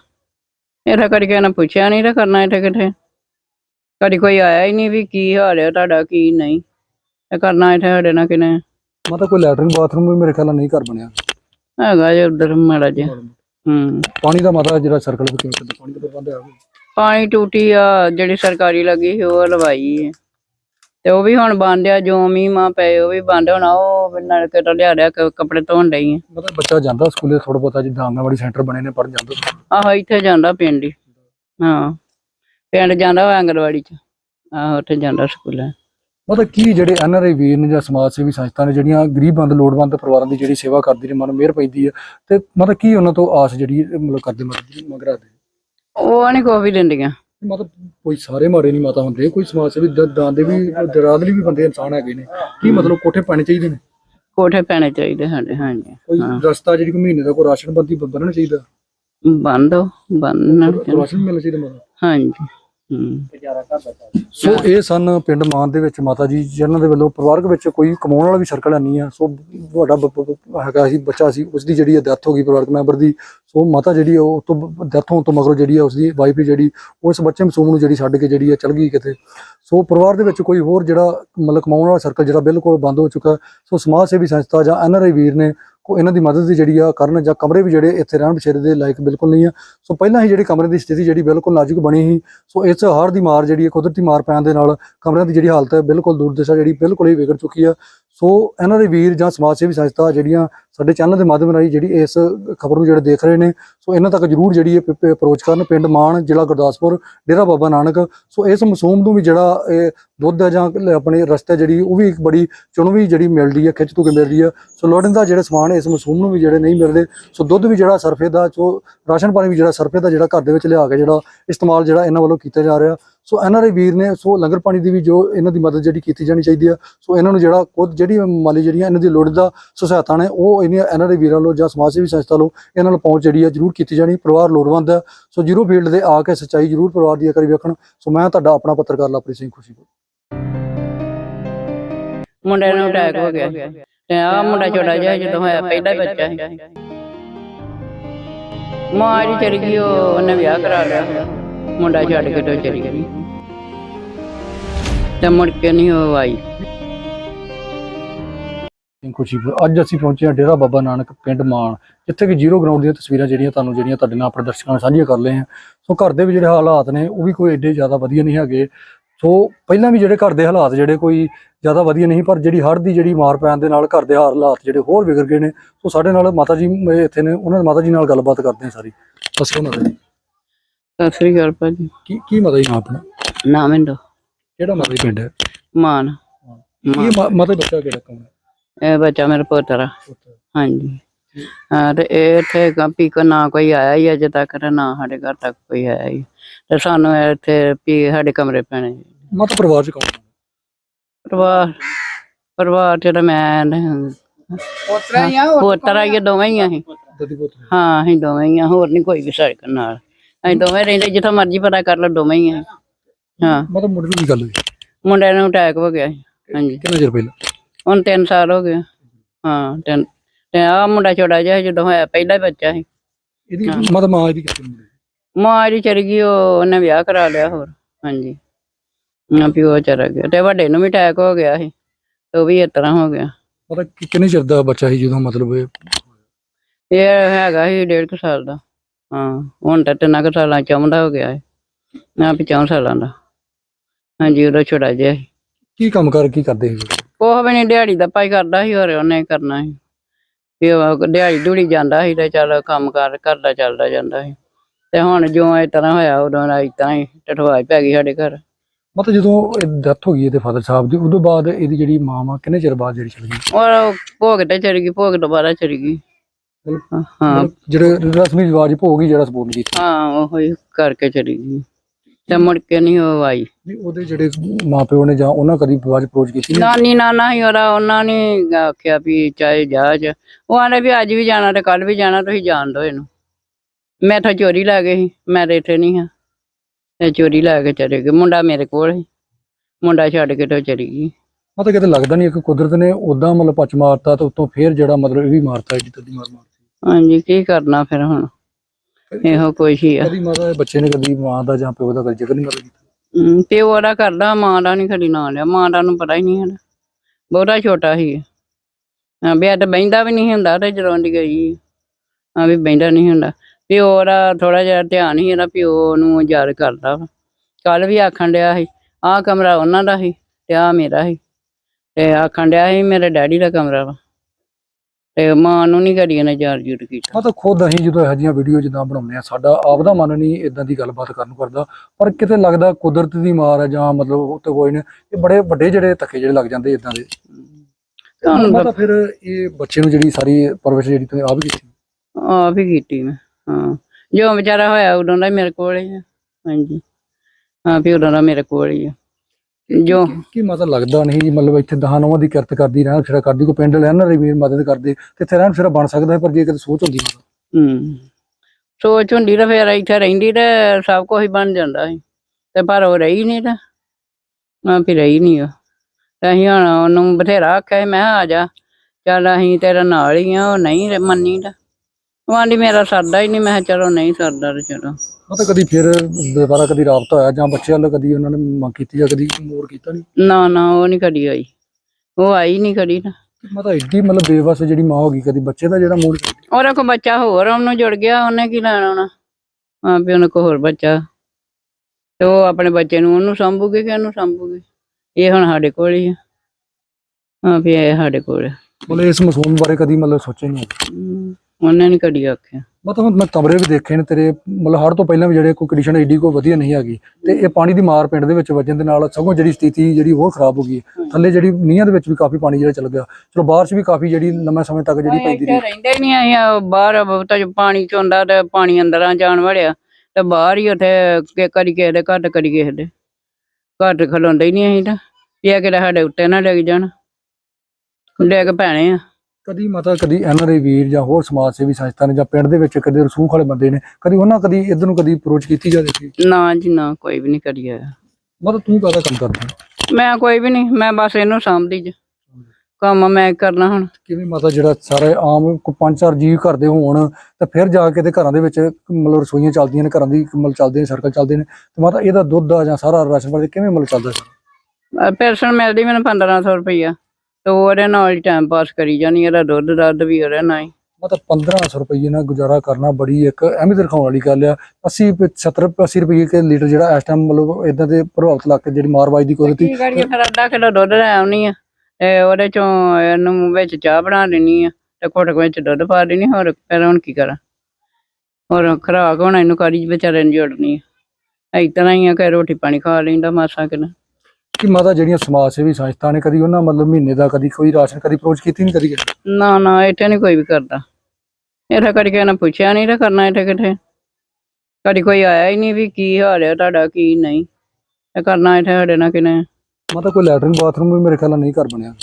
ਇਹਦਾ ਕਦੀ ਕਿਸੇ ਨੇ ਪੁੱਛਿਆ ਨਹੀਂ ਤਾਂ ਕਰਨਾ ਇੱਥੇ ਕਿੱਥੇ। ਕਦੀ ਕੋਈ ਆਇਆ ਹੀ ਨਹੀਂ ਵੀ ਕੀ ਹਾਲ ਹੈ ਤੁਹਾਡਾ ਕੀ ਨਹੀਂ। ਤੇ ਕਰਨਾ ਇੱਥੇ ਸਾਡੇ ਨਾਲ ਕਿਨੇ ਮਤਲਬ ਕੋਈ ਲੈਟਰਿੰਗ ਬਾਥਰੂਮ ਵੀ ਮੇਰੇ ਖਿਆਲ ਨਾਲ ਨਹੀਂ ਘਰ ਬਣਿਆ। ਹੈਗਾ ਜੇ ਉਧਰ ਮਾੜਾ ਜਿਹਾ। ਹੂੰ। ਪਾਣੀ ਦਾ ਮਾਤਾ ਜਿਹੜਾ ਸਰਕਲ ਵਿੱਚ ਕਿਵੇਂ ਪਾਣੀ ਦਾ ਪ੍ਰਬੰਧ ਹੈ ਪਾਣੀ ਟੂਟੀ ਆ ਜਿਹੜੀ ਸਰਕਾਰੀ ਲੱਗੀ ਸੀ ਉਹ ਲਵਾਈ ਹੈ ਤੇ ਉਹ ਵੀ ਹੁਣ ਬੰਦ ਆ ਜੋ ਮੀਂਹ ਮਾ ਪਏ ਉਹ ਵੀ ਬੰਦ ਹੋਣਾ ਉਹ ਨਲਕੇ ਤੋਂ ਲਿਆ ਕੇ ਕੱਪੜੇ ਧੋਣ ਡਈ ਆ। ਮਤਲਬ ਬੱਚਾ ਜਾਂਦਾ ਸਕੂਲੇ ਥੋੜਾ ਬਹੁਤਾ ਜਿੱਦਾਂ ਆਂਗਣਵਾੜੀ ਸੈਂਟਰ ਬਣੇ ਨੇ ਪੜ੍ਹਨ ਜਾਂਦਾ ਆਹੋ ਇੱਥੇ ਜਾਂਦਾ ਪਿੰਡ ਹੀ। ਹਾਂ ਪਿੰਡ ਜਾਂਦਾ ਵਾ ਆਂਗਣਵਾੜੀ ਚ। ਆਹੋ ਉੱਥੇ ਜਾਂਦਾ ਸਕੂਲੇ। ਮਤਲਬ ਕੀ ਜਿਹੜੇ ਐਨਆਰਆਈ ਵੀਰ ਨੇ ਜਾਂ ਸਮਾਜ ਸੇਵੀ ਸੰਸਥਾ ਨੇ ਜਿਹੜੀਆਂ ਗਰੀਬੰਦ ਲੋੜਵੰਦ ਪਰਿਵਾਰਾਂ ਦੀ ਜਿਹੜੀ ਸੇਵਾ ਕਰਦੀ ਨੇ ਮਨ ਮਿਹਰ ਪੈਂਦੀ ਹੈ ਤੇ ਮਤਲਬ ਕੀ ਉਹਨਾਂ ਤੋਂ ਆਸ ਜਿਹੜੀ ਮਤਲਬ ਕਰਦੇ ਮਤਲਬ ਮਗਰਾ ਦੇ? ਉਹ ਨਹੀਂ ਕੋਈ ਵੀ ਦਿੰਦੀਆਂ। ਮਤਲਬ ਕੋਈ ਸਾਰੇ ਮਾੜੇ ਨਹੀਂ ਮਾਤਾ ਹੁੰਦੇ ਕੋਈ ਸਮਾਜ ਸੇਵੀ ਦ- ਦਾਨ ਦੇ ਵੀ ਦਰਾਦਲੀ ਵੀ ਬੰਦੇ ਇਨਸਾਨ ਹੈਗੇ ਨੇ। ਕੀ ਮਤਲਬ ਕੋਠੇ ਪਾਣੇ ਚਾਹੀਦੇ ਨੇ? ਕੋਠੇ ਪੈਣੇ ਚਾਹੀਦੇ ਸਾਡੇ ਹਾਂਜੀ ਕੋਈ ਰਸਤਾ ਜਿਹੜੀ ਕੋਈ ਮਹੀਨੇ ਦਾ ਕੋਈ ਰਾਸ਼ਨ ਬੰਦੀ ਬੰਨਣਾ ਚਾਹੀਦਾ? ਬੰਦ ਰਾਸ਼ਨ ਮਿਲਣਾ ਚਾਹੀਦਾ ਮਤਲਬ ਹਾਂਜੀ। ਸੋ ਇਹ ਸਨ ਪਿੰਡ ਮਾਨ ਦੇ ਵਿੱਚ ਮਾਤਾ ਜੀ ਜਿਨ੍ਹਾਂ ਦੇ ਵੱਲੋਂ ਪਰਿਵਾਰਕ ਵਿੱਚ ਕੋਈ ਕਮਾਉਣ ਵਾਲਾ ਵੀ ਸਰਕਲ ਨਹੀਂ ਆ ਸੋ ਤੁਹਾਡਾ ਹੈਗਾ ਸੀ ਬੱਚਾ ਸੀ ਉਸ ਦੀ ਜਿਹੜੀ ਡੈਥ ਹੋ ਗਈ ਪਰਿਵਾਰਕ ਮੈਂਬਰ ਦੀ। ਸੋ ਮਾਤਾ ਜਿਹੜੀ ਉਹ ਤੋਂ ਡੈਥ ਹੋਣ ਤੋਂ ਮਗਰੋਂ ਜਿਹੜੀ ਆ ਉਸ ਦੀ ਵਾਈਫ ਜਿਹੜੀ ਉਹ ਇਸ ਬੱਚੇ ਮਾਸੂਮ ਨੂੰ ਜਿਹੜੀ ਛੱਡ ਕੇ ਜਿਹੜੀ ਆ ਚਲ ਗਈ ਕਿਤੇ। ਸੋ ਪਰਿਵਾਰ ਦੇ ਵਿੱਚ ਕੋਈ ਹੋਰ ਜਿਹੜਾ ਮਤਲਬ ਕਮਾਉਣ ਵਾਲਾ ਸਰਕਲ ਜਿਹੜਾ ਬਿਲਕੁਲ ਬੰਦ ਹੋ ਚੁੱਕਾ ਸੋ ਸਮਾਜ ਸੇਵੀ ਸੰਸਥਾ ਜਾਂ ਐਨਆਰਆਈ ਵੀਰ ਨੇ ਕੋ ਇਹਨਾਂ ਦੀ ਮਦਦ ਦੀ ਜਿਹੜੀ ਆ ਕਰਨ ਜਾਂ ਕਮਰੇ ਵੀ ਜਿਹੜੇ ਇੱਥੇ ਰਹਿਣ ਬਸੇਰੇ ਦੇ ਲਾਇਕ ਬਿਲਕੁਲ ਨਹੀਂ ਆ। ਸੋ ਪਹਿਲਾਂ ਹੀ ਜਿਹੜੀ ਕਮਰੇ ਦੀ ਸਥਿਤੀ ਜਿਹੜੀ ਬਿਲਕੁਲ ਨਾਜ਼ੁਕ ਬਣੀ ਸੀ। ਸੋ ਇਸ ਹੜ੍ਹ ਦੀ ਮਾਰ ਜਿਹੜੀ ਹੈ ਕੁਦਰਤੀ ਮਾਰ ਪੈਣ ਦੇ ਨਾਲ ਕਮਰਿਆਂ ਦੀ ਜਿਹੜੀ ਹਾਲਤ ਹੈ ਬਿਲਕੁਲ ਦੁਰਦਸ਼ਾ ਜਿਹੜੀ ਬਿਲਕੁਲ ਹੀ ਵਿਗੜ ਚੁੱਕੀ ਆ। ਸੋ ਇਹਨਾਂ ਦੇ ਵੀਰ ਜਾਂ ਸਮਾਜ ਸੇਵੀ ਸੰਸਥਾ ਜਿਹੜੀਆਂ ਸਾਡੇ ਚੈਨਲ ਦੇ ਮਾਧਿਅਮ ਰਾਹੀਂ ਜਿਹੜੀ ਇਸ ਖਬਰ ਨੂੰ ਜਿਹੜੇ ਦੇਖ ਰਹੇ ਨੇ, ਸੋ ਇਹਨਾਂ ਤੱਕ ਜਰੂਰ ਜਿਹੜੀ ਹੈ ਅਪਰੋਚ ਕਰਨ ਪਿੰਡ ਮਾਨ ਜ਼ਿਲ੍ਹਾ ਗੁਰਦਾਸਪੁਰ, ਡੇਰਾ ਬਾਬਾ ਨਾਨਕ। ਸੋ ਇਸ ਮਸੂਮ ਨੂੰ ਵੀ ਜਿਹੜਾ ਇਹ ਦੁੱਧ ਹੈ ਜਾਂ ਆਪਣੇ ਰਸਤੇ ਜਿਹੜੀ, ਉਹ ਵੀ ਇੱਕ ਬੜੀ ਚੁਣਵੀ ਜਿਹੜੀ ਮਿਲਦੀ ਹੈ, ਖਿੱਚ ਤੂ ਕੇ ਮਿਲਦੀ ਹੈ। ਸੋ ਲੋੜੀਂਦਾ ਜਿਹੜਾ ਸਮਾਨ ਇਸ ਮਸੂਮ ਨੂੰ ਵੀ ਜਿਹੜੇ ਨਹੀਂ ਮਿਲਦੇ, ਸੋ ਦੁੱਧ ਵੀ ਜਿਹੜਾ ਸਰਫੇ ਦਾ, ਸੋ ਰਾਸ਼ਨ ਪਾਣੀ ਵੀ ਜਿਹੜਾ ਸਰਫੇ ਦਾ ਜਿਹੜਾ ਘਰ ਦੇ ਵਿੱਚ ਲਿਆ ਕੇ ਜਿਹੜਾ ਇਸਤੇਮਾਲ ਜਿਹੜਾ ਇਹਨਾਂ ਵੱਲੋਂ ਕੀਤਾ ਜਾ ਰਿਹਾ। ਸੋ ਐਨਆਰਆਈ ਵੀਰ ਨੇ ਸੋ ਲੰਗਰ ਪਾਣੀ ਦੀ ਵੀ ਜੋ ਇਹਨਾਂ ਦੀ ਮਦਦ ਜਿਹੜੀ ਕੀਤੀ ਜਾਣੀ ਚਾਹੀਦੀ ਆ ਸੋ ਇਹਨਾਂ ਨੂੰ ਜਿਹੜਾ ਖੁਦ ਜਿਹੜੀ ਮਾਲੀ ਜਿਹੜੀਆਂ ਇਹਨਾਂ ਦੀ ਲੋੜੀਂਦਾ ਸੋ ਸਹਾਇਤਾ ਨੇ ਉਹ ਇਹਨਾਂ ਐਨਆਰਆਈ ਵੀਰਾਂ ਵੱਲੋਂ ਜਾਂ ਸਮਾਜ ਸੇਵੀ ਸੰਸਥਾ ਵੱਲੋਂ ਇਹਨਾਂ ਨਾਲ ਪਹੁੰਚ ਜਿਹੜੀ ਆ ਜ਼ਰੂਰ ਕੀਤੀ ਜਾਣੀ ਪਰਿਵਾਰ ਲੋੜਵੰਦ ਹੈ ਸੋ ਜ਼ੀਰੋ ਫੀਲਡ ਦੇ ਆ ਕੇ ਸੱਚਾਈ ਜ਼ਰੂਰ ਪਰਿਵਾਰ ਦੀ ਕਰੀ ਵੇਖਣ। ਸੋ ਮੈਂ ਤੁਹਾਡਾ ਆਪਣਾ ਪੱਤਰਕਾਰ ਲਵਪ੍ਰੀਤ ਸਿੰਘ ਖੁਸ਼ੀ ਮੁੰਡੇ ਨੂੰ ਅਟੈਕ ਹੋ ਗਿਆ। ਤੇ ਆ ਮੁੰਡਾ ਛੋਟਾ ਜਿਹਾ ਜਦੋਂ ਹੋਇਆ ਪਹਿਲਾ ਬੱਚਾ ਸੀ। ਮਾਂ ਜੀ ਚਲੀ ਗਈ ਉਹ ਉਹਨੇ ਵਿਆਹ ਕਰਾ ਲਿਆ। ਮੁੰਡਾ ਛੱਡ ਕੇ ਤੋਂ ਚਲੀ ਗਈ। ਤੇ ਮੁੜ ਕੇ ਨਹੀਂ ਉਹ ਆਈ। ਖੁਸ਼ੀਪੁਰ ਅੱਜ ਅਸੀਂ ਪਹੁੰਚੇ ਹਾਂ ਡੇਰਾ ਬਾਬਾ ਨਾਨਕ ਪਿੰਡ ਮਾਨ ਜਿੱਥੇ ਕਿ ਜ਼ੀਰੋ ਗਰਾਊਂਡ ਦੀਆਂ ਤਸਵੀਰਾਂ ਜਿਹੜੀਆਂ ਤੁਹਾਨੂੰ ਜਿਹੜੀਆਂ ਤੁਹਾਡੇ ਨਾਲ ਆਪਣੇ ਦਰਸ਼ਕਾਂ ਨਾਲ ਸਾਂਝੀਆਂ ਕਰ ਲਏ ਹਾਂ। ਸੋ ਘਰ ਦੇ ਵੀ ਜਿਹੜੇ ਹਾਲਾਤ ਨੇ ਉਹ ਵੀ ਕੋਈ ਏਡੇ ਜ਼ਿਆਦਾ ਵਧੀਆ ਨਹੀਂ ਹੈਗੇ। ਸੋ ਪਹਿਲਾਂ ਵੀ ਜਿਹੜੇ ਘਰ ਦੇ ਹਾਲਾਤ ਜਿਹੜੇ ਕੋਈ ਜ਼ਿਆਦਾ ਵਧੀਆ ਨਹੀਂ ਪਰ ਜਿਹੜੀ ਹੜ੍ਹ ਦੀ ਜਿਹੜੀ ਮਾਰ ਪੈਣ ਦੇ ਨਾਲ ਘਰ ਦੇ ਹਾਲਾਤ ਜਿਹੜੇ ਹੋਰ ਵਿਗੜ ਗਏ ਨੇ ਸੋ ਸਾਡੇ ਨਾਲ ਮਾਤਾ ਜੀ ਇੱਥੇ ਨੇ ਉਹਨਾਂ ਦੇ ਮਾਤਾ ਜੀ ਨਾਲ ਗੱਲਬਾਤ ਕਰਦੇ ਹਾਂ ਸਾਰੀ। ਦੱਸੋ ਮਾਤਾ ਜੀ। ਸਤਿ ਸ੍ਰੀ ਅਕਾਲ ਭਾਜੀ। ਕੀ ਕੀ ਮਾਤਾ ਜੀ ਨਾਮ ਆਪਣਾ? ਨਾ ਮਿੰਦੋ ਕਿਹੜਾ ਮਾਤਾ ਜੀ ਪਿੰਡ ਹੈ? ਮਾਨ। ਕੀ ਮਾ- ਮਾਤਾ ਬੱਚਾ ਕਿਹੜਾ ਕੌਣ ਹੈ? ਇਹ ਬੱਚਾ ਮੇਰਾ ਪੋਤਰਾ ਹਾਂਜੀ। ਹਾਂ ਤੇ ਇਹ ਇੱਥੇ ਕੰਪੀ ਕੋ ਨਾ ਕੋਈ ਆਇਆ ਹੀ ਅਜੇ ਤੱਕ ਤੇ ਨਾ ਸਾਡੇ ਘਰ ਤੱਕ ਕੋਈ ਆਇਆ ਹੀ। ਤੇ ਸਾਨੂੰ ਇੱਥੇ ਵੀ ਸਾਡੇ ਕਮਰੇ ਪੈਣੇ ਮਾਤਾ ਪਰਿਵਾਰ ਚ ਕੌਣ ਹੈ? ਪਰਿਵਾਰ ਪਰਿਵਾਰ ਚ ਤਾਂ ਮੈਂ ਉਤਰਾ ਹੀ ਆ ਪੋਤਰਾ ਹੀ ਆ, ਦੋਵੇਂ ਹੀ ਆ ਅਸੀਂ। ਦਾਦੀ ਪੁੱਤ ਹਾਂ ਅਸੀਂ ਦੋਵੇਂ ਹੀ ਆ ਹੋਰ ਨਹੀਂ ਕੋਈ ਵੀ ਸਾਡੇ ਨਾਲ। ਅਸੀਂ ਦੋਵੇਂ ਰਹਿੰਦੇ ਜਿੱਥੋਂ ਮਰਜ਼ੀ ਪਤਾ ਕਰ ਲਓ ਦੋਵੇਂ ਹੀ ਆ। ਹਾਂ। ਮਾਤਾ ਮੁੰਡੇ ਨੂੰ ਕੀ ਗੱਲ ਹੋਈ? ਮੁੰਡੇ ਨੂੰ ਅਟੈਕ ਹੋ ਗਿਆ ਸੀ। ਹਾਂਜੀ। ਕਿੰਨਾ ਚਿਰ ਪਹਿਲਾਂ? ਹੁਣ 3 ਸਾਲ ਹੋ ਗਏ। ਹਾਂ ਤਿੰਨ ਤੇ ਆ ਮੁੰਡਾ ਛੋਟਾ ਜਿਹਾ ਸੀ ਜਦੋਂ ਹੋਇਆ ਪਹਿਲਾ ਹੀ ਬੱਚਾ ਸੀ। ਇਹਦੀ ਮਾਤਾ ਮਾਂ ਇਹਦੀ ਕਿੱਥੇ ਮੁੰਡੇ ਦੀ? ਮਾਂ ਜੀ ਚਲੀ ਗਈ ਉਹ ਉਹਨੇ ਵਿਆਹ ਕਰਾ ਲਿਆ ਹੋਰ ਹਾਂਜੀ। ਨਾ ਪਿਓ ਚਲਾ ਗਿਆ ਤੇ ਵੱਡੇ ਨੂੰ ਵੀ ਅਟੈਕ ਹੋ ਗਿਆ ਸੀ ਤੇ ਉਹ ਵੀ ਇਸ ਤਰ੍ਹਾਂ ਹੋ ਗਿਆ। ਮਤਲਬ ਕਿ ਕਿੰਨੇ ਚਿਰ ਦਾ ਬੱਚਾ ਸੀ ਜਦੋਂ ਮਤਲਬ ਇਹ? ਇਹ ਹੈਗਾ ਸੀ ਡੇਢ ਕੁ ਸਾਲ ਦਾ। ਹਾਂ ਹੁਣ ਤਾਂ ਤਿੰਨਾਂ ਕੁ ਸਾਲਾਂ ਚ ਆਉਂਦਾ ਹੋ ਗਿਆ ਹੈ ਨਾ ਪਚਾਂ ਸਾਲਾਂ ਦਾ। ਹਾਂਜੀ ਉਹਦਾ ਛੋਟਾ ਜਿਹਾ ਸੀ। ਕੀ ਕੰਮ ਕਰ ਕੀ ਕਰਦੇ ਸੀ? ਉਹ ਵੀ ਨਹੀਂ ਦਿਹਾੜੀ ਦਾ ਪਾਈ ਕਰਦਾ ਸੀ ਹੋਰ ਉਹਨੇ ਕਰਨਾ ਸੀ। ਵੀ ਉਹ ਦਿਹਾੜੀ ਦੂੜੀ ਜਾਂਦਾ ਸੀ ਤੇ ਚੱਲ ਕੰਮ ਕਾਰ ਕਰਦਾ ਚੱਲਦਾ ਜਾਂਦਾ ਸੀ। ਤੇ ਹੁਣ ਜੋ ਇਸ ਤਰ੍ਹਾਂ ਹੋਇਆ ਉਦੋਂ ਦਾ ਇਸ ਤਰ੍ਹਾਂ ਹੀ ਟਠਵਾਈ ਪੈ ਗਈ ਸਾਡੇ ਘਰ। ਮਤਲਬ ਜਦੋਂ ਡੈਥ ਹੋ ਗਈ ਇਹਦੇ ਫਾਦਰ ਸਾਹਿਬ ਦੀ ਉਦੋਂ ਬਾਅਦ ਇਹਦੀ ਜਿਹੜੀ ਮਾਂ ਵਾ ਕਿੰਨੇ ਚਿਰ ਬਾਅਦ ਜਿਹੜੀ ਚਲੀ ਗਈ? ਔਰ ਭੋਗ ਤੇ ਚੜ ਗਈ ਭੋਗ ਦੁਬਾਰਾ ਚੜ ਗਈ। ਹਾਂ। ਜਿਹੜੇ ਰਸਮੀ ਰਿਵਾਜ ਭੋਗ ਹੀ ਜਿਹੜਾ ਸਪੋਰਟ ਕੀਤਾ। ਹਾਂ ਉਹ ਹੀ ਕਰਕੇ ਚੜੀ ਗਈ। ਤੇ ਮੁੜ ਕੇ ਨਹੀਂ ਉਹ ਆਈ। ਵੀ ਉਹਦੇ ਜਿਹੜੇ ਮਾਪਿਓ ਨੇ ਜਾਂ ਉਹਨਾਂ ਕਦੀ ਵਿਵਾਜ ਅਪਰੋਚ ਕੀਤੀ ਨਹੀਂ? ਨਾਨੀ ਨਾਨਾ ਹੀ ਉਹਦਾ ਉਹਨਾਂ ਨੇ ਆਖਿਆ ਵੀ ਚਾਹੇ ਜਾ ਉਹ ਆਂਦੇ ਵੀ ਅੱਜ ਵੀ ਜਾਣਾ ਤੇ ਕੱਲ ਵੀ ਜਾਣਾ ਤੁਸੀਂ ਜਾਣ ਦਿਓ ਇਹਨੂੰ। ਮੈਂ ਤਾਂ ਚੋਰੀ ਲੈ ਗਈ ਮੈਂ ਤੇ ਇੱਥੇ ਨਹੀਂ ਹਾਂ। ਤੇ ਚੋਰੀ ਲੈ ਕੇ ਚਲੇ ਗਏ। ਮੁੰਡਾ ਮੇਰੇ ਕੋਲ ਸੀ। ਮੁੰਡਾ ਛੱਡ ਕੇ ਤੇ ਚਲੀ ਗਈ। ਮਤਲਬ ਕਿਤੇ ਲੱਗਦਾ ਨਹੀਂ ਕਿ ਕੁਦਰਤ ਨੇ ਉਦਾਂ ਮਤਲਬ ਪੱਚ ਮਾਰਤਾ ਤੇ ਉਤੋਂ ਫੇਰ ਜਿਹੜਾ ਮਤਲਬ ਇਹ ਵੀ ਮਾਰਤਾ ਜਿੱਦਾਂ ਦੀ ਮਾਰ ਮਾਰਤੀ ਹਾਂਜੀ ਕੀ ਕਰਨਾ ਫਿਰ ਹੁਣ? ਇਹੋ ਕੁਛ ਹੀ ਆ। ਕਦੀ ਮਾਤਾ ਦੇ ਬੱਚੇ ਨੇ ਕਦੀ ਮਾਂ ਦਾ ਜਾਂ ਪਿਓ ਦਾ ਕਦੀ ਜ਼ਿਕਰ ਨਹੀਂ ਕਰ ਕੀਤਾ? ਹਮ, ਪਿਓ ਉਹਦਾ ਕਰਦਾ ਮਾਂ ਦਾ ਨਹੀਂ ਖੜੀ ਨਾਂ ਲਿਆ। ਮਾਂ ਦਾ ਨੂੰ ਪਤਾ ਹੀ ਨਹੀਂ ਹੈ ਬਹੁਤਾ ਛੋਟਾ ਸੀ ਹਾਂ ਵੀ ਤਾਂ ਬਹਿੰਦਾ ਵੀ ਨਹੀਂ ਹੁੰਦਾ ਤੇ ਜਦੋਂ ਦੀ ਗਈ। ਹਾਂ ਵੀ ਬਹਿੰਦਾ ਨਹੀਂ ਹੁੰਦਾ। ਪਿਓ ਦਾ ਥੋੜਾ ਜਿਹਾ ਧਿਆਨ ਹੀ ਇਹਦਾ ਪਿਓ ਨੂੰ ਯਾਦ ਕਰਦਾ ਕੱਲ ਵੀ ਆਖਣ ਡਿਆ ਸੀ ਆਹ ਕਮਰਾ ਉਹਨਾਂ ਦਾ ਸੀ ਤੇ ਆਹ ਮੇਰਾ ਸੀ। ਤੇ ਆਖਣ ਡਿਆ ਸੀ ਮੇਰੇ ਡੈਡੀ ਦਾ ਕਮਰਾ ਵਾ। ਤੇ ਮਾਂ ਨੂੰ ਨਹੀਂ ਕਦੀ ਇਹਨੇ ਯਾਦ ਜੁਦ ਕੀਤਾ ਮੈਂ ਤਾਂ ਖੁਦ ਅਸੀਂ ਜਦੋਂ ਇਹੋ ਜਿਹੀਆਂ ਵੀਡੀਓ ਜਿੱਦਾਂ ਬਣਾਉਂਦੇ ਆ ਸਾਡਾ ਆਪਦਾ ਮਨ ਨਹੀਂ ਇਦਾਂ ਦੀ ਗੱਲਬਾਤ ਕਰਨ ਨੂੰ ਕਰਦਾ ਪਰ ਕਿਤੇ ਲੱਗਦਾ ਕੁਦਰਤ ਦੀ ਮਾਰ ਹੈ ਜਾਂ ਮਤਲਬ ਉਹ ਤੇ ਕੋਈ ਨੇ ਇਹ ਬੜੇ ਵੱਡੇ ਜਿਹੜੇ ਧੱਕੇ ਜਿਹੜੇ ਲੱਗ ਜਾਂਦੇ ਇਦਾਂ ਦੇ। ਤੁਹਾਨੂੰ ਤਾਂ ਫਿਰ ਇਹ ਬੱਚੇ ਨੂੰ ਜਿਹੜੀ ਸਾਰੀ ਪਰਵਰਿਸ਼ ਜਿਹੜੀ ਤੁਸੀਂ ਆਪ ਹੀ ਕੀਤੀ? ਆਪ ਹੀ ਕੀਤੀ ਮੈਂ ਹਾਂ। ਜੋ ਵਿਚਾਰਾ ਹੋਇਆ ਉਦੋਂ ਦਾ ਮੇਰੇ ਕੋਲ ਹੀ ਆ ਹਾਂਜੀ। ਹਾਂ ਵੀ ਉਦੋਂ ਦਾ ਮੇਰੇ ਕੋਲ ਹੀ ਆ। ਜੋ ਕੀ ਮਤਲਬ ਲੱਗਦਾ ਨਹੀਂ ਜੀ ਮਤਲਬ ਇੱਥੇ ਦਹਾਂ ਨੌਵਾਂ ਦੀ ਕਿਰਤ ਕਰਦੀ ਰਹਿਣ ਫਿਰ ਕਰਦੀ ਕੋਈ ਪਿੰਡ ਲੈਣ ਰਵੀਰ ਮਦਦ ਕਰਦੇ ਤੇ ਇੱਥੇ ਰਹਿਣ ਫਿਰ ਬਣ ਸਕਦਾ ਪਰ ਜੇ ਕਿਤੇ ਸੋਚ ਹੁੰਦੀ ਮਤਲਬ ਹੂੰ। ਸੋਚ ਹੁੰਦੀ ਤਾਂ ਫੇਰ ਇੱਥੇ ਰਹਿੰਦੀ ਤੇ ਸਭ ਕੁਝ ਬਣ ਜਾਂਦਾ ਸੀ। ਤੇ ਪਰ ਉਹ ਰਹੀ ਨਹੀਂ ਤਾਂ ਹਾਂ ਵੀ ਰਹੀ ਨਹੀਂ ਉਹ। ਤੇ ਅਸੀਂ ਹੁਣ ਉਹਨੂੰ ਬਥੇਰਾ ਆਖਿਆ ਸੀ, ਮੈਂ ਕਿਹਾ ਆ ਜਾ ਚੱਲ ਅਸੀਂ ਤੇਰੇ ਨਾਲ ਹੀ ਆ ਉਹ ਨਹੀਂ ਰ- ਮੰਨੀ ਤਾਂ। ਉਹ ਆਂਦੀ ਮੇਰਾ ਸਰਦਾ ਹੀ ਨਹੀਂ ਮੈਂ ਕਿਹਾ ਚਲੋ ਨਹੀਂ ਸਰਦਾ ਤੇ ਚਲੋ। ਮਤਲਬ ਕਦੀ ਫਿਰ ਦੁਬਾਰਾ ਕਦੀ ਰਾਬਤਾ ਹੋਇਆ ਜਾਂ ਬੱਚੇ ਵੱਲ ਕਦੀ ਉਹਨਾਂ ਨੇ ਮੰਗ ਕੀਤੀ ਜਾਂ ਕਦੀ ਮੋੜ ਕੀਤਾ ਨਹੀਂ ਨਾ ਨਾ ਉਹ ਨਹੀਂ ਕਦੀ ਆਈ। ਉਹ ਆਈ ਨਹੀਂ ਕਦੀ ਨਾ। ਮਤਲਬ ਐਡੀ ਮਤਲਬ ਬੇਵਸ ਜਿਹੜੀ ਮਾਂ ਹੋ ਗਈ ਕਦੀ ਬੱਚੇ ਦਾ ਜਿਹੜਾ ਕਰਦੀ ਉਹਦਾ ਕੋ ਬੱਚਾ ਹੋਰ ਉਹਨੂੰ ਜੁੜ ਗਿਆ ਉਹਨੇ ਕੀ ਲੈਣਾ ਉਹਨਾਂ ਹਾਂ ਵੀ ਉਹਨੇ ਕੋ ਹੋਰ ਬੱਚਾ। ਤੇ ਉਹ ਆਪਣੇ ਬੱਚੇ ਨੂੰ ਉਹਨੂੰ ਸੰਭੂਗੇ ਕਿ ਉਹਨੂੰ ਸੰਭੂਗੇ? ਇਹ ਹੁਣ ਸਾਡੇ ਕੋਲ ਹੀ ਆ। ਹਾਂ ਵੀ ਇਹ ਸਾਡੇ ਕੋਲ ਆ। ਮਤਲਬ ਇਸ ਮਾਸੂਮ ਬਾਰੇ ਕਦੀ ਮਤਲਬ ਸੋਚਿਆ ਨਹੀਂ ਹਮ, ਉਹਨੇ ਨਹੀਂ ਕਦੀ ਆਖਿਆ। ਮਤਲਬ ਮੈਂ ਕਮਰੇ ਵੀ ਦੇਖੇ ਨੇ ਤੇਰੇ ਮਤਲਬ ਹੜ ਤੋਂ ਪਹਿਲਾਂ ਵੀ ਜਿਹੜੇ ਕੋਈ ਕੰਡੀਸ਼ਨ ਐਡੀ ਕੋਈ ਵਧੀਆ ਨਹੀਂ ਹੈਗੀ ਤੇ ਇਹ ਪਾਣੀ ਦੀ ਮਾਰ ਪਿੰਡ ਦੇ ਵਿੱਚ ਵੱਜਣ ਦੇ ਨਾਲ ਸਗੋਂ ਜਿਹੜੀ ਸਥਿਤੀ ਜਿਹੜੀ ਹੋਰ ਖਰਾਬ ਹੋ ਗਈ। ਥੱਲੇ ਜਿਹੜੀ ਨੀਹਾਂ ਦੇ ਵਿੱਚ ਵੀ ਕਾਫੀ ਪਾਣੀ ਜਿਹੜਾ ਚੱਲ ਗਿਆ। ਚਲੋ ਬਾਰਿਸ਼ ਵੀ ਕਾਫੀ ਜਿਹੜੀ ਲੰਮੇ ਸਮੇਂ ਤੱਕ ਜਿਹੜੀ ਪੈਂਦੀ ਰਹੀ। ਰਹਿੰਦੇ ਨਹੀਂ ਆਏ ਆ ਬਾਹਰ ਬਹੁਤਾ ਜੋ ਪਾਣੀ ਚੋਂਦਾ ਤੇ ਪਾਣੀ ਅੰਦਰਾਂ ਜਾਣ ਵੜਿਆ ਤੇ ਬਾਹਰ ਹੀ ਉੱਥੇ ਕਿ ਕਦੀ ਕਿਸੇ ਦੇ ਤੇ ਕਦੀ ਕਿਸੇ ਦੇ। ਤੇ ਖਲੋਂਦੇ ਨਹੀਂ ਅਸੀਂ ਤਾਂ। ਇਹ ਕਿਤੇ ਸਾਡੇ ਉੱਤੇ ਨਾ ਡਿੱਗ ਜਾਣ। ਡਿੱਗ ਪੈਣੇ ਆ। ਕਦੀ ਮਤਲਬ ਕਦੀ ਐਨਆਰਆਈ ਵੀਰ ਜਾਂ ਹੋਰ ਸਮਾਜ ਸੇਵੀ ਸੰਸਥਾ ਨੇ ਜਾਂ ਪਿੰਡ ਦੇ ਵਿੱਚ ਕਦੇ ਰਸੂਖ ਵਾਲੇ ਬੰਦੇ ਨੇ ਕਦੀ ਉਹਨਾਂ ਕਦੀ ਇਧਰ ਨੂੰ ਕਦੀ ਅਪਰੋਚ ਕੀਤੀ ਜਾਵੇ ਸੀ ਨਾ ਜੀ ਨਾ ਕੋਈ ਵੀ ਨਹੀਂ ਕਰੀ ਆਇਆ ਮਤਲਬ ਤੂੰ ਕਾਹਦਾ ਕੰਮ ਕਰਦਾ? ਮੈਂ ਕੋਈ ਵੀ ਨਹੀਂ ਮੈਂ ਬਸ ਇਹਨੂੰ ਸਾਂਭਦੀ ਜ। ਕੰਮ ਮੈਂ ਕਰਨਾ ਹੁਣ। ਕਿਵੇਂ ਮਾਤਾ ਜਿਹੜਾ ਸਾਰੇ ਆਮ ਕੋ ਪੰਜ ਚਾਰ ਜੀਵ ਘਰ ਦੇ ਹੋਣ ਤੇ ਫਿਰ ਜਾ ਕੇ ਤੇ ਘਰਾਂ ਦੇ ਵਿੱਚ ਮਤਲਬ ਰਸੋਈਆਂ ਚੱਲਦੀਆਂ ਨੇ ਘਰਾਂ ਦੀ ਮਤਲਬ ਚੱਲਦੇ ਨੇ ਸਰਕਲ ਚੱਲਦੇ ਨੇ। ਤੇ ਮਾਤਾ ਇਹਦਾ ਦੁੱਧ ਦਾ ਜਾਂ ਸਾਰਾ ਰਾਸ਼ਨ ਪਾਣੀ ਕਿਵੇਂ ਮਤਲਬ ਚੱਲਦਾ? ਪੈਨਸ਼ਨ ਮਿਲਦੀ ਮੈਨੂੰ 1500 ਰੁਪਈਆ। ਤੇ ਉਹਦੇ ਨਾਲ ਹੀ ਟਾਈਮ ਪਾਸ ਕਰੀ ਜਾਣੀ ਇਹਦਾ ਦੁੱਧ ਦੱਧ ਵੀ ਉਹਦੇ ਨਾਲ ਹੀ। ਮਤਲਬ 1500 ਰੁਪਏ ਨਾਲ ਗੁਜ਼ਾਰਾ ਕਰਨਾ ਬੜੀ ਇੱਕ ਅਹਿਮੀਅਤ ਰਖਾਉਣ ਵਾਲੀ ਗੱਲ ਆ। 80 ਪ- 70 80 ਰੁਪਏ ਕੇ ਲੀਟਰ ਜਿਹੜਾ ਇਸ ਟਾਈਮ ਮਤਲਬ ਇਦਾਂ ਦੇ ਪ੍ਰਭਾਵਿਤ ਇਲਾਕੇ ਜਿਹੜੀ ਮਾਰਵਾਜ ਦੀ ਕੁਦਰਤੀ ਕੀ ਕਰੀਏ ਫਿਰ ਅੱਧਾ ਕਿਲੋ ਦੁੱਧ ਲੈ ਆਉਣੀ ਆ ਤੇ ਉਹਦੇ ਚੋਂ ਇਹਨੂੰ ਵਿੱਚ ਚਾਹ ਬਣਾ ਲੈਣੀ ਆ ਤੇ ਘੁੱਟ ਵਿੱਚ ਦੁੱਧ ਪਾ ਦੇਣੀ ਹੋਰ ਫਿਰ ਹੁਣ ਕੀ ਕਰਾਂ? ਹੋਰ ਖਰਾਕ ਹੋਣਾ ਇਹਨੂੰ ਕਾੜੀ ਵਿਚਾਰੇ ਨੂੰ ਜੋੜਨੀ ਆ। ਤਰ੍ਹਾਂ ਹੀ ਆ ਕਿ ਰੋਟੀ ਪਾਣੀ ਖਾ ਲੈਂਦਾ ਮਾਸਾ ਕਿਨ ਕਿ ਮਾਤਾ ਜਿਹੜੀਆਂ ਸਮਾਜ ਸੇਵੀ ਸੰਸਥਾ ਨੇ ਕਦੀ ਉਹਨਾਂ ਮਤਲਬ ਮਹੀਨੇ ਦਾ ਕਦੀ ਕੋਈ ਰਾਸ਼ਨ ਕਦੀ ਅਪਰੋਚ ਕੀਤੀ ਨਹੀਂ ਕਦੀ ਕਿਸੇ ਨੇ? ਨਾ ਇੱਥੇ ਨਹੀਂ ਕੋਈ ਵੀ ਕਰਦਾ। ਕਦੀ ਕਿਸੇ ਨੇ ਪੁੱਛਿਆ ਨਹੀਂ ਤੇ ਕਰਨਾ ਇੱਥੇ ਕਿਥੇ। ਕਦੀ ਕੋਈ ਆਇਆ ਹੀ ਨਹੀਂ ਵੀ ਕੀ ਹਾਲ ਹੈ ਤੁਹਾਡਾ ਕੀ ਨਹੀਂ। ਤੇ ਕਰਨਾ ਇੱਥੇ ਸਾਡੇ ਨਾਲ ਕਿਨੇ? ਮਾਤਾ ਕੋਈ ਲੈਟਰਿਨ ਬਾਥਰੂਮ ਵੀ ਮੇਰੇ ਖਿਆਲ ਨਾਲ ਨਹੀਂ ਘਰ ਬਣਿਆ?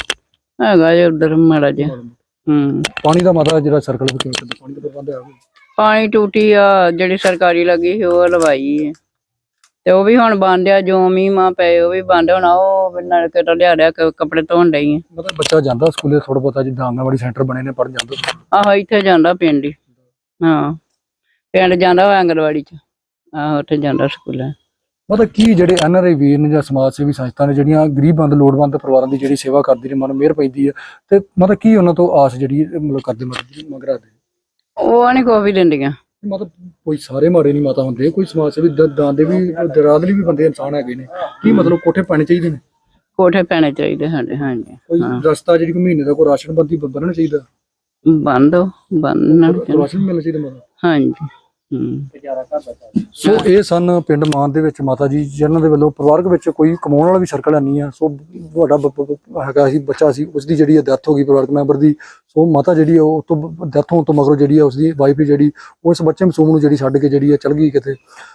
ਹੈਗਾ ਜੇ ਉਧਰ ਮਾੜਾ ਜਿਹਾ। ਹੂੰ। ਪਾਣੀ ਦਾ ਮਾਤਾ ਜਿਹੜਾ ਸਰਕਲ ਵਿੱਚ ਪਾਣੀ ਦਾ ਪ੍ਰਬੰਧ ਹੈ ਪਾਣੀ ਟੂਟੀ ਆ ਜਿਹੜੀ ਸਰਕਾਰੀ ਲੱਗੀ ਸੀ ਉਹ ਲਵਾਈ ਹੈ ਤੇ ਉਹ ਵੀ ਹੁਣ ਬੰਦ ਆ ਜੋ ਮੀਂਹ ਮਾ ਪਏ ਉਹ ਵੀ ਬੰਦ ਹੋਣਾ ਉਹ ਨਲਕੇ ਤੋਂ ਲਿਆ ਕੇ ਕੱਪੜੇ ਧੋਣ ਡਈ ਆ। ਮਤਲਬ ਬੱਚਾ ਜਾਂਦਾ ਸਕੂਲੇ ਥੋੜਾ ਬਹੁਤਾ ਜਿੱਦਾਂ ਆਂਗਣਵਾੜੀ ਸੈਂਟਰ ਬਣੇ ਨੇ ਪੜਨ ਜਾਂਦਾ ਆਹੋ ਇੱਥੇ ਜਾਂਦਾ ਪਿੰਡ ਹੀ। ਹਾਂ ਪਿੰਡ ਜਾਂਦਾ ਉਹ ਆਂਗਣਵਾੜੀ ਚ। ਆਹੋ ਉੱਥੇ ਜਾਂਦਾ ਸਕੂਲੇ। ਮਤਲਬ ਕੀ ਜਿਹੜੇ ਐਨਆਰਆਈ ਵੀਰ ਨੇ ਜਾਂ ਸਮਾਜ ਸੇਵੀ ਸੰਸਥਾ ਨੇ ਜਿਹੜੀਆਂ ਗਰੀਬੰਦ ਲੋੜਵੰਦ ਪਰਿਵਾਰਾਂ ਦੀ ਜਿਹੜੀ ਸੇਵਾ ਕਰਦੀ ਨੇ ਮਨ ਮਿਹਰ ਪੈਂਦੀ ਹੈ ਤੇ ਮਤਲਬ ਕੀ ਉਹਨਾਂ ਤੋਂ ਆਸ ਜਿਹੜੀ ਮਤਲਬ ਕਰਦੇ ਮਤਲਬ ਮੰਗ ਰੱਖਦੇ? ਉਹ ਨਹੀਂ ਕੋਈ ਵੀ ਦਿੰਦੀਆਂ। ਮਤਲਬ ਕੋਈ ਸਾਰੇ ਮਾੜੇ ਨਹੀਂ ਮਾਤਾ ਹੁੰਦੇ ਕੋਈ ਸਮਾਜ ਸੇਵੀ ਦ- ਦਾਨ ਦੇ ਵੀ ਦਰਾਦਲੀ ਵੀ ਬੰਦੇ ਇਨਸਾਨ ਹੈਗੇ ਨੇ। ਕੀ ਮਤਲਬ ਕੋਠੇ ਪੈਣੇ ਚਾਹੀਦੇ ਨੇ? ਕੋਠੇ ਪੈਣੇ ਚਾਹੀਦੇ ਸਾਡੇ ਹਾਂਜੀ ਕੋਈ ਰਸਤਾ ਜਿਹੜੀ ਕੋਈ ਮਹੀਨੇ ਦਾ ਕੋਈ ਰਾਸ਼ਨ ਬੰਦੀ ਬੰਨਣਾ ਚਾਹੀਦਾ? ਬੰਦ ਬੰਨ ਰਾਸ਼ਨ ਵੀ ਮਿਲਣਾ ਚਾਹੀਦਾ ਮਤਲਬ? ਹਾਂਜੀ ਹੂੰ। ਸੋ ਇਹ ਸਨ ਪਿੰਡ ਮਾਨ ਦੇ ਵਿੱਚ ਮਾਤਾ ਜੀ ਜਿਨ੍ਹਾਂ ਦੇ ਵੱਲੋਂ ਪਰਿਵਾਰਕ ਵਿੱਚ ਕੋਈ ਕਮਾਉਣ ਵਾਲਾ ਵੀ ਸਰਕਲ ਨਹੀਂ ਆ। ਸੋ ਤੁਹਾਡਾ ਹੈਗਾ ਸੀ ਬੱਚਾ ਸੀ ਉਸ ਦੀ ਜਿਹੜੀ ਡੈਥ ਹੋ ਗਈ ਪਰਿਵਾਰਕ ਮੈਂਬਰ ਦੀ। ਸੋ ਮਾਤਾ ਜਿਹੜੀ ਆ, ਉਹ ਤੋਂ ਡੈਥ ਹੋਣ ਤੋਂ ਮਗਰੋਂ ਜਿਹੜੀ ਆ ਉਸਦੀ ਵਾਈਫ ਜਿਹੜੀ, ਉਹ ਇਸ ਬੱਚੇ ਮਸੂਮ ਨੂੰ ਜਿਹੜੀ ਛੱਡ ਕੇ ਜਿਹੜੀ ਆ ਚਲ ਗਈ ਕਿਤੇ।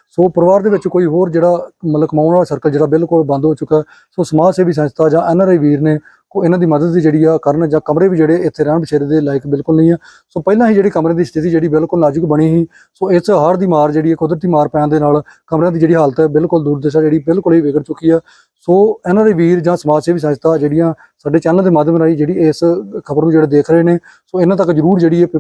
ਸੋ ਪਰਿਵਾਰ ਦੇ ਵਿੱਚ ਕੋਈ ਹੋਰ ਜਿਹੜਾ ਮਤਲਬ ਕਮਾਉਣ ਵਾਲਾ ਸਰਕਲ ਜਿਹੜਾ ਬਿਲਕੁਲ ਬੰਦ ਹੋ ਚੁੱਕਾ ਸੋ ਸਮਾਜ ਸੇਵੀ ਸੰਸਥਾ ਜਾਂ ਐਨਆਰਆਈ ਵੀਰ ਨੇ ਕੋ ਇਹਨਾਂ ਦੀ ਮਦਦ ਦੀ ਜਿਹੜੀ ਆ ਕਰਨ ਜਾਂ ਕਮਰੇ ਵੀ ਜਿਹੜੇ ਇੱਥੇ ਰਹਿਣ ਬਸੇਰੇ ਦੇ ਲਾਇਕ ਬਿਲਕੁਲ ਨਹੀਂ ਆ। ਸੋ ਪਹਿਲਾਂ ਹੀ ਜਿਹੜੀ ਕਮਰੇ ਦੀ ਸਥਿਤੀ ਜਿਹੜੀ ਬਿਲਕੁਲ ਨਾਜ਼ੁਕ ਬਣੀ ਸੀ। ਸੋ ਇਸ ਹਾਰ ਦੀ ਮਾਰ ਜਿਹੜੀ ਹੈ ਕੁਦਰਤੀ ਮਾਰ ਪੈਣ ਦੇ ਨਾਲ ਕਮਰਿਆਂ ਦੀ ਜਿਹੜੀ ਹਾਲਤ ਹੈ ਬਿਲਕੁਲ ਦੁਰਦਸ਼ਾ ਜਿਹੜੀ ਬਿਲਕੁਲ ਹੀ ਵਿਗੜ ਚੁੱਕੀ ਆ। ਸੋ ਇਹਨਾਂ ਦੇ ਵੀਰ ਜਾਂ ਸਮਾਜ ਸੇਵੀ ਸੰਸਥਾ ਜਿਹੜੀਆਂ ਸਾਡੇ ਚੈਨਲ ਦੇ ਮਾਧਿਅਮ ਰਾਹੀਂ ਜਿਹੜੀ ਇਸ ਖਬਰ ਨੂੰ ਜਿਹੜੇ ਦੇਖ ਰਹੇ ਨੇ, ਸੋ ਇਹਨਾਂ ਤੱਕ ਜਰੂਰ ਜਿਹੜੀ ਇਹ